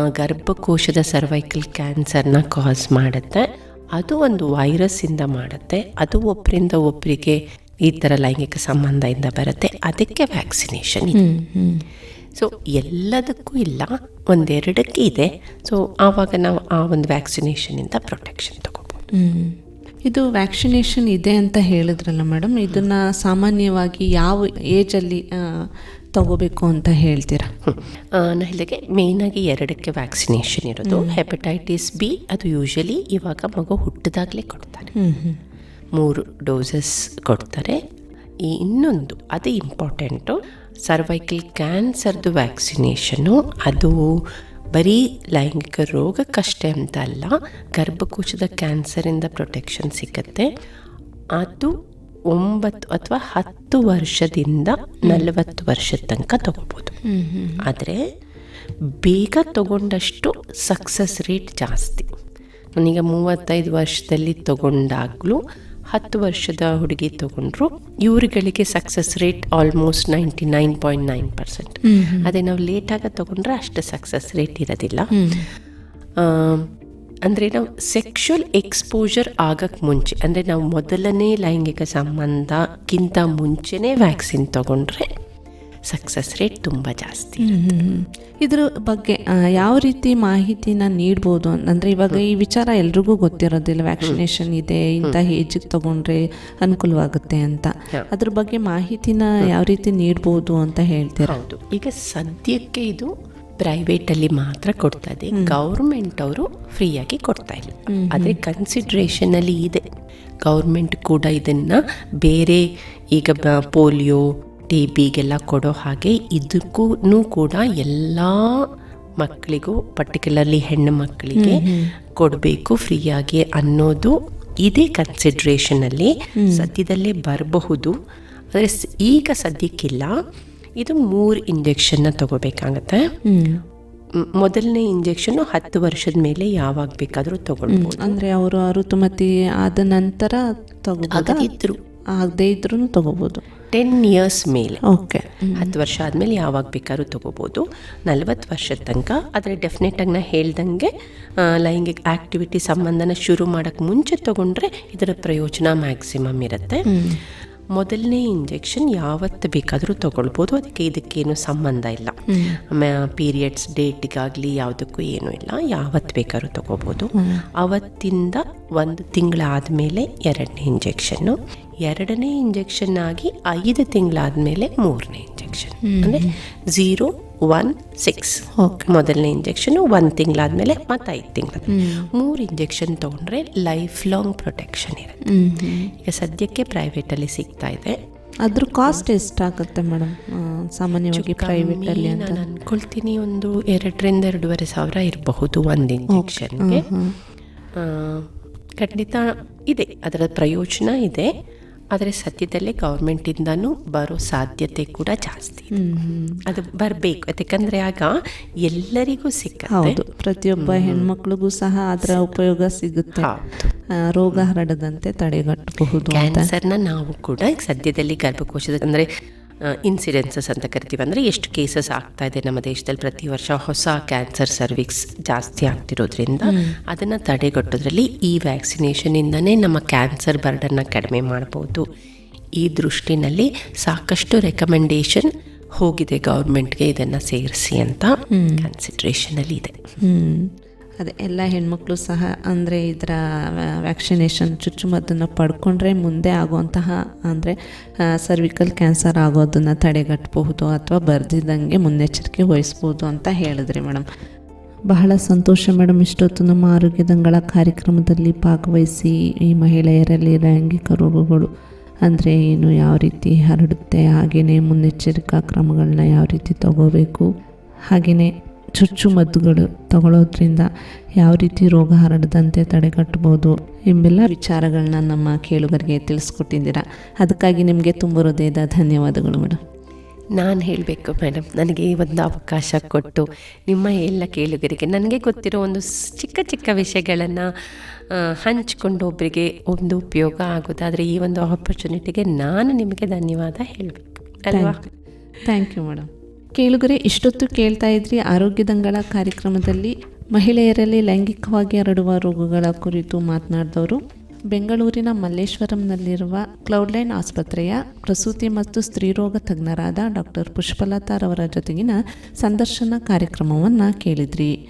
[SPEAKER 4] ಗರ್ಭಕೋಶದ ಸರ್ವೈಕಲ್ ಕ್ಯಾನ್ಸರ್ನ ಕಾಸ್ ಮಾಡುತ್ತೆ. ಅದು ಒಂದು ವೈರಸ್ಸಿಂದ ಮಾಡುತ್ತೆ. ಅದು ಒಬ್ಬರಿಂದ ಒಬ್ಬರಿಗೆ ಈ ಥರ ಲೈಂಗಿಕ ಸಂಬಂಧದಿಂದ ಬರುತ್ತೆ. ಅದಕ್ಕೆ ವ್ಯಾಕ್ಸಿನೇಷನ್ ಇದೆ. ಸೊ ಎಲ್ಲದಕ್ಕೂ ಇಲ್ಲ. ಒಂದೆರಡಕ್ಕೆ ಇದೆ. ಸೊ ಆವಾಗ ನಾವು ಆ ಒಂದು ವ್ಯಾಕ್ಸಿನೇಷನಿಂದ ಪ್ರೊಟೆಕ್ಷನ್ ತಗೋಬೋದು.
[SPEAKER 3] ಇದು ವ್ಯಾಕ್ಸಿನೇಷನ್ ಇದೆ ಅಂತ ಹೇಳಿದ್ರಲ್ಲ ಮೇಡಮ್ ಇದನ್ನು ಸಾಮಾನ್ಯವಾಗಿ ಯಾವ ಏಜಲ್ಲಿ ತಗೋಬೇಕು ಅಂತ ಹೇಳ್ತೀರಾ?
[SPEAKER 4] ನಾನು ಹೇಳಿದಾಗೆ ಮೇಯ್ನಾಗಿ ಎರಡಕ್ಕೆ ವ್ಯಾಕ್ಸಿನೇಷನ್ ಇರೋದು. ಹೆಪಟೈಟಿಸ್ ಬಿ ಅದು ಯೂಶಲಿ ಇವಾಗ ಮಗು ಹುಟ್ಟಿದಾಗಲೇ ಕೊಡ್ತಾರೆ. ಮೂರು ಡೋಸಸ್ ಕೊಡ್ತಾರೆ. ಈ ಇನ್ನೊಂದು ಅದು ಇಂಪಾರ್ಟೆಂಟು ಸರ್ವೈಕಲ್ ಕ್ಯಾನ್ಸರ್ದು ವ್ಯಾಕ್ಸಿನೇಷನು ಅದು ಬರೀ ಲೈಂಗಿಕ ರೋಗಕ್ಕಷ್ಟೇ ಅಂತ ಅಲ್ಲ ಗರ್ಭಕೋಶದ ಕ್ಯಾನ್ಸರಿಂದ ಪ್ರೊಟೆಕ್ಷನ್ ಸಿಗುತ್ತೆ. ಅದು ಒಂಬತ್ತು ಅಥವಾ ಹತ್ತು ವರ್ಷದಿಂದ ನಲವತ್ತು ವರ್ಷದ ತನಕ ತಗೋಬೋದು. ಆದರೆ ಬೇಗ ತಗೊಂಡಷ್ಟು ಸಕ್ಸಸ್ ರೇಟ್ ಜಾಸ್ತಿ. ನನಗೆ ಮೂವತ್ತೈದು ವರ್ಷದಲ್ಲಿ ತಗೊಂಡಾಗಲೂ ಹತ್ತು ವರ್ಷದ ಹುಡುಗಿ ತಗೊಂಡ್ರು. ಇವರುಗಳಿಗೆ success rate almost ninety nine point nine percent ಅದೇ ನಾವು ಲೇಟಾಗಿ ತಗೊಂಡ್ರೆ ಅಷ್ಟು ಸಕ್ಸಸ್ ರೇಟ್ ಇರೋದಿಲ್ಲ. ಅಂದರೆ ನಾವು ಸೆಕ್ಷುವಲ್ ಎಕ್ಸ್ಪೋಜರ್ ಆಗಕ್ಕೆ ಮುಂಚೆ ಅಂದರೆ ನಾವು ಮೊದಲನೇ ಲೈಂಗಿಕ ಸಂಬಂಧಕ್ಕಿಂತ ಮುಂಚೆನೇ ವ್ಯಾಕ್ಸಿನ್ ತಗೊಂಡ್ರೆ ಸಕ್ಸಸ್ ರೇಟ್ ತುಂಬ ಜಾಸ್ತಿ
[SPEAKER 3] ಇದ್ರ ಬಗ್ಗೆ ಯಾವ ರೀತಿ ಮಾಹಿತಿನ ನೀಡ್ಬೋದು ಅಂದರೆ ಇವಾಗ ಈ ವಿಚಾರ ಎಲ್ರಿಗೂ ಗೊತ್ತಿರೋದಿಲ್ಲ ವ್ಯಾಕ್ಸಿನೇಷನ್ ಇದೆ ಇಂಥ ಏಜಿಗೆ ತಗೊಂಡ್ರೆ ಅನುಕೂಲವಾಗುತ್ತೆ ಅಂತ. ಅದ್ರ ಬಗ್ಗೆ ಮಾಹಿತಿನ ಯಾವ ರೀತಿ ನೀಡ್ಬೋದು ಅಂತ ಹೇಳ್ತೀರಾ?
[SPEAKER 4] ಹೌದು. ಈಗ ಸದ್ಯಕ್ಕೆ ಇದು ಪ್ರೈವೇಟಲ್ಲಿ ಮಾತ್ರ ಕೊಡ್ತಾ ಇದೆ. ಗೌರ್ಮೆಂಟ್ ಅವರು ಫ್ರೀಯಾಗಿ ಕೊಡ್ತಾ ಇಲ್ಲ. ಆದರೆ ಕನ್ಸಿಡ್ರೇಷನಲ್ಲಿ ಇದೆ. ಗೌರ್ಮೆಂಟ್ ಕೂಡ ಇದನ್ನು ಬೇರೆ ಈಗ ಪೋಲಿಯೋ ಟಿ ಬಿಗೆಲ್ಲ ಕೊಡೋ ಹಾಗೆ ಇದಕ್ಕೂ ಕೂಡ ಎಲ್ಲ ಮಕ್ಕಳಿಗೂ ಪರ್ಟಿಕ್ಯುಲರ್ಲಿ ಹೆಣ್ಣು ಮಕ್ಕಳಿಗೆ ಕೊಡಬೇಕು ಫ್ರೀಯಾಗಿ ಅನ್ನೋದು ಇದೇ ಕನ್ಸಿಡ್ರೇಷನಲ್ಲಿ ಸದ್ಯದಲ್ಲೇ ಬರಬಹುದು. ಆದರೆ ಈಗ ಸದ್ಯಕ್ಕಿಲ್ಲ. ಇದು ಮೂರು ಇಂಜೆಕ್ಷನ್ನ ತಗೋಬೇಕಾಗತ್ತೆ. ಮೊದಲನೇ ಇಂಜೆಕ್ಷನ್ನು ಹತ್ತು ವರ್ಷದ ಮೇಲೆ ಯಾವಾಗ ಬೇಕಾದರೂ ತಗೊಳ್ಬೋದು.
[SPEAKER 3] ಅಂದರೆ ಅವರು ಋತುಮತಿ ಆದ ನಂತರ ತಗೋ
[SPEAKER 4] ಆಗದಿದ್ರು.
[SPEAKER 3] ಆಗದೇ ಇದ್ರೂ ತೊಗೋಬೋದು.
[SPEAKER 4] ಟೆನ್ ಇಯರ್ಸ್ ಮೇಲೆ.
[SPEAKER 3] ಓಕೆ
[SPEAKER 4] ಹತ್ತು ವರ್ಷ ಆದಮೇಲೆ ಯಾವಾಗ ಬೇಕಾದ್ರೂ ತೊಗೋಬೋದು. ನಲ್ವತ್ತು ವರ್ಷದ ತನಕ. ಆದರೆ ಡೆಫಿನೆಟಾಗಿ ನಾ ಹೇಳ್ದಂಗೆ ಲೈಂಗಿಕ ಆ್ಯಕ್ಟಿವಿಟಿ ಸಂಬಂಧನ ಶುರು ಮಾಡೋಕ್ಕೆ ಮುಂಚೆ ತೊಗೊಂಡ್ರೆ ಇದರ ಪ್ರಯೋಜನ ಮ್ಯಾಕ್ಸಿಮಮ್ ಇರುತ್ತೆ. ಮೊದಲನೇ ಇಂಜೆಕ್ಷನ್ ಯಾವತ್ತು ಬೇಕಾದರೂ ತಗೊಳ್ಬೋದು. ಅದಕ್ಕೆ ಇದಕ್ಕೇನು ಸಂಬಂಧ ಇಲ್ಲ. ಪೀರಿಯಡ್ಸ್ ಡೇಟಿಗಾಗಲಿ ಯಾವುದಕ್ಕೂ ಏನೂ ಇಲ್ಲ. ಯಾವತ್ತು ಬೇಕಾದ್ರೂ ತಗೋಬೋದು ಅವತ್ತಿಂದ ಒಂದು ತಿಂಗಳಾದಮೇಲೆ ಎರಡನೇ ಇಂಜೆಕ್ಷನ್ನು. ಎರಡನೇ ಇಂಜೆಕ್ಷನ್ ಆಗಿ ಐದು ತಿಂಗಳಾದ್ಮೇಲೆ ಮೂರನೇ ಇಂಜೆಕ್ಷನ್. ಅಂದರೆ ಝೀರೋ ಒನ್ ಸಿಕ್ಸ್ ಮೊದಲನೇ ಇಂಜೆಕ್ಷನು ಒಂದು ತಿಂಗಳಾದಮೇಲೆ ಮತ್ತೆ ಐದು ತಿಂಗಳ. ಮೂರು ಇಂಜೆಕ್ಷನ್ ತೊಗೊಂಡ್ರೆ ಲೈಫ್ ಲಾಂಗ್ ಪ್ರೊಟೆಕ್ಷನ್ ಇರುತ್ತೆ ಈಗ ಸದ್ಯಕ್ಕೆ ಪ್ರೈವೇಟಲ್ಲಿ ಸಿಗ್ತಾ ಇದೆ.
[SPEAKER 3] ಅದ್ರ ಕಾಸ್ಟ್ ಎಷ್ಟಾಗುತ್ತೆ ಮೇಡಮ್ ಸಾಮಾನ್ಯವಾಗಿ ಪ್ರೈವೇಟಲ್ಲಿ ಅಂತ
[SPEAKER 4] ನಾನು ಅನ್ಕೊಳ್ತೀನಿ ಒಂದು ಎರಡರಿಂದ ಎರಡೂವರೆ ಸಾವಿರ ಇರಬಹುದು ಒಂದು ಇಂಜೆಕ್ಷನ್ಗೆ ಖಂಡಿತ ಇದೆ. ಅದರ ಪ್ರಯೋಜನ ಇದೆ. ಆದರೆ ಸದ್ಯದಲ್ಲೇ ಗೌರ್ಮೆಂಟಿಂದನೂ ಬರೋ ಸಾಧ್ಯತೆ ಕೂಡ ಜಾಸ್ತಿ. ಅದು ಬರಬೇಕು. ಯಾಕಂದರೆ ಆಗ ಎಲ್ಲರಿಗೂ ಸಿಕ್ಕ
[SPEAKER 3] ಹೌದು. ಪ್ರತಿಯೊಬ್ಬ ಹೆಣ್ಮಕ್ಳಿಗೂ ಸಹ ಅದರ ಉಪಯೋಗ ಸಿಗುತ್ತೆ. ರೋಗ ಹರಡದಂತೆ ತಡೆಗಟ್ಟಬಹುದು
[SPEAKER 4] ಕ್ಯಾನ್ಸರ್ನ ನಾವು ಕೂಡ ಸದ್ಯದಲ್ಲಿ ಗರ್ಭಕೋಶದ ಅಂದರೆ ಇನ್ಸಿಡೆನ್ಸಸ್ ಅಂತ ಕರಿತೀವಿ. ಅಂದರೆ ಎಷ್ಟು ಕೇಸಸ್ ಆಗ್ತಾ ಇದೆ ನಮ್ಮ ದೇಶದಲ್ಲಿ ಪ್ರತಿ ವರ್ಷ ಹೊಸ ಕ್ಯಾನ್ಸರ್ ಸರ್ವಿಕ್ಸ್ ಜಾಸ್ತಿ ಆಗ್ತಿರೋದ್ರಿಂದ ಅದನ್ನು ತಡೆಗಟ್ಟೋದ್ರಲ್ಲಿ ಈ ವ್ಯಾಕ್ಸಿನೇಷನಿಂದನೇ ನಮ್ಮ ಕ್ಯಾನ್ಸರ್ ಬರ್ಡನ್ನ ಕಡಿಮೆ ಮಾಡ್ಬೋದು. ಈ ದೃಷ್ಟಿನಲ್ಲಿ ಸಾಕಷ್ಟು ರೆಕಮೆಂಡೇಶನ್ ಹೋಗಿದೆ ಗೌರ್ಮೆಂಟ್ಗೆ ಇದನ್ನು ಸೇರಿಸಿ ಅಂತ ಕನ್ಸಿಡ್ರೇಷನಲ್ಲಿ ಇದೆ.
[SPEAKER 3] ಹ್ಮ್. ಅದೇ ಎಲ್ಲ ಹೆಣ್ಮಕ್ಳು ಸಹ ಅಂದರೆ ಇದರ ವ್ಯಾಕ್ಸಿನೇಷನ್ ಚುಚ್ಚುಮದ್ದನ್ನು ಪಡ್ಕೊಂಡ್ರೆ ಮುಂದೆ ಆಗುವಂತಹ, ಅಂದರೆ ಸರ್ವಿಕಲ್ ಕ್ಯಾನ್ಸರ್ ಆಗೋದನ್ನು ತಡೆಗಟ್ಟಬಹುದು ಅಥವಾ ಬರ್ದಿದ್ದಂಗೆ ಮುನ್ನೆಚ್ಚರಿಕೆ ವಹಿಸ್ಬೋದು ಅಂತ ಹೇಳಿದ್ರಿ ಮೇಡಮ್. ಬಹಳ ಸಂತೋಷ ಮೇಡಮ್ ಇಷ್ಟೊತ್ತು ನಮ್ಮ ಆರೋಗ್ಯದಂಗಳ ಕಾರ್ಯಕ್ರಮದಲ್ಲಿ ಭಾಗವಹಿಸಿ ಈ ಮಹಿಳೆಯರಲ್ಲಿ ಲೈಂಗಿಕ ರೋಗಗಳು ಅಂದರೆ ಏನು, ಯಾವ ರೀತಿ ಹರಡುತ್ತೆ ಹಾಗೆಯೇ ಮುನ್ನೆಚ್ಚರಿಕಾ ಕ್ರಮಗಳನ್ನ ಯಾವ ರೀತಿ ತಗೋಬೇಕು ಹಾಗೆಯೇ ಚುಚ್ಚುಮದ್ದುಗಳು ತಗೊಳ್ಳೋದ್ರಿಂದ ಯಾವ ರೀತಿ ರೋಗ ಹರಡದಂತೆ ತಡೆಗಟ್ಬೋದು ಎಂಬೆಲ್ಲ ವಿಚಾರಗಳನ್ನ ನಮ್ಮ ಕೇಳುಗರಿಗೆ ತಿಳಿಸ್ಕೊಟ್ಟಿದ್ದೀರಾ. ಅದಕ್ಕಾಗಿ ನಿಮಗೆ ತುಂಬ ಹೃದಯದ ಧನ್ಯವಾದಗಳು ಮೇಡಮ್.
[SPEAKER 4] ನಾನು ಹೇಳಬೇಕು ಮೇಡಮ್ ನನಗೆ ಈ ಒಂದು ಅವಕಾಶ ಕೊಟ್ಟು ನಿಮ್ಮ ಎಲ್ಲ ಕೇಳುಗರಿಗೆ ನನಗೆ ಗೊತ್ತಿರೋ ಒಂದು ಚಿಕ್ಕ ಚಿಕ್ಕ ವಿಷಯಗಳನ್ನು ಹಂಚಿಕೊಂಡು ಒಬ್ಬರಿಗೆ ಒಂದು ಉಪಯೋಗ ಆಗೋದಾದರೆ ಈ ಒಂದು ಆಪರ್ಚುನಿಟಿಗೆ ನಾನು ನಿಮಗೆ ಧನ್ಯವಾದ ಹೇಳಬೇಕು. ಅಲ್ವಾ?
[SPEAKER 3] ಥ್ಯಾಂಕ್ ಯು ಮೇಡಮ್ ಕೇಳುಗರೆ, ಇಷ್ಟೊತ್ತು ಕೇಳ್ತಾ ಇದ್ರಿ ಆರೋಗ್ಯದಂಗಳ ಕಾರ್ಯಕ್ರಮದಲ್ಲಿ ಮಹಿಳೆಯರಲ್ಲಿ ಲೈಂಗಿಕವಾಗಿ ಹರಡುವ ರೋಗಗಳ ಕುರಿತು ಮಾತನಾಡಿದವರು. ಬೆಂಗಳೂರಿನ ಮಲ್ಲೇಶ್ವರಂನಲ್ಲಿರುವ ಕ್ಲೌಡ್ಲೈನ್ ಆಸ್ಪತ್ರೆಯ ಪ್ರಸೂತಿ ಮತ್ತು ಸ್ತ್ರೀರೋಗ ತಜ್ಞರಾದ ಡಾಕ್ಟರ್ ಪುಷ್ಪಲತಾರವರ ಜೊತೆಗಿನ ಸಂದರ್ಶನ ಕಾರ್ಯಕ್ರಮವನ್ನು ಕೇಳಿದ್ರಿ.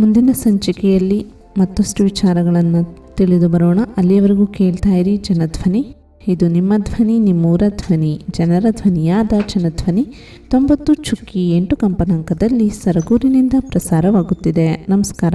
[SPEAKER 3] ಮುಂದಿನ ಸಂಚಿಕೆಯಲ್ಲಿ ಮತ್ತಷ್ಟು ವಿಚಾರಗಳನ್ನು ತಿಳಿದು ಬರೋಣ. ಅಲ್ಲಿಯವರೆಗೂ ಕೇಳ್ತಾ ಇರಿ ಜನಧ್ವನಿ. ಇದು ನಿಮ್ಮ ಧ್ವನಿ, ನಿಮ್ಮೂರ ಧ್ವನಿ, ಜನರ ಧ್ವನಿಯಾದ ಜನಧ್ವನಿ ತೊಂಬತ್ತು ಚುಕ್ಕಿ ಎಂಟು ಕಂಪನಾಂಕದಲ್ಲಿ ಸರಗೂರಿನಿಂದ ಪ್ರಸಾರವಾಗುತ್ತಿದೆ. ನಮಸ್ಕಾರ.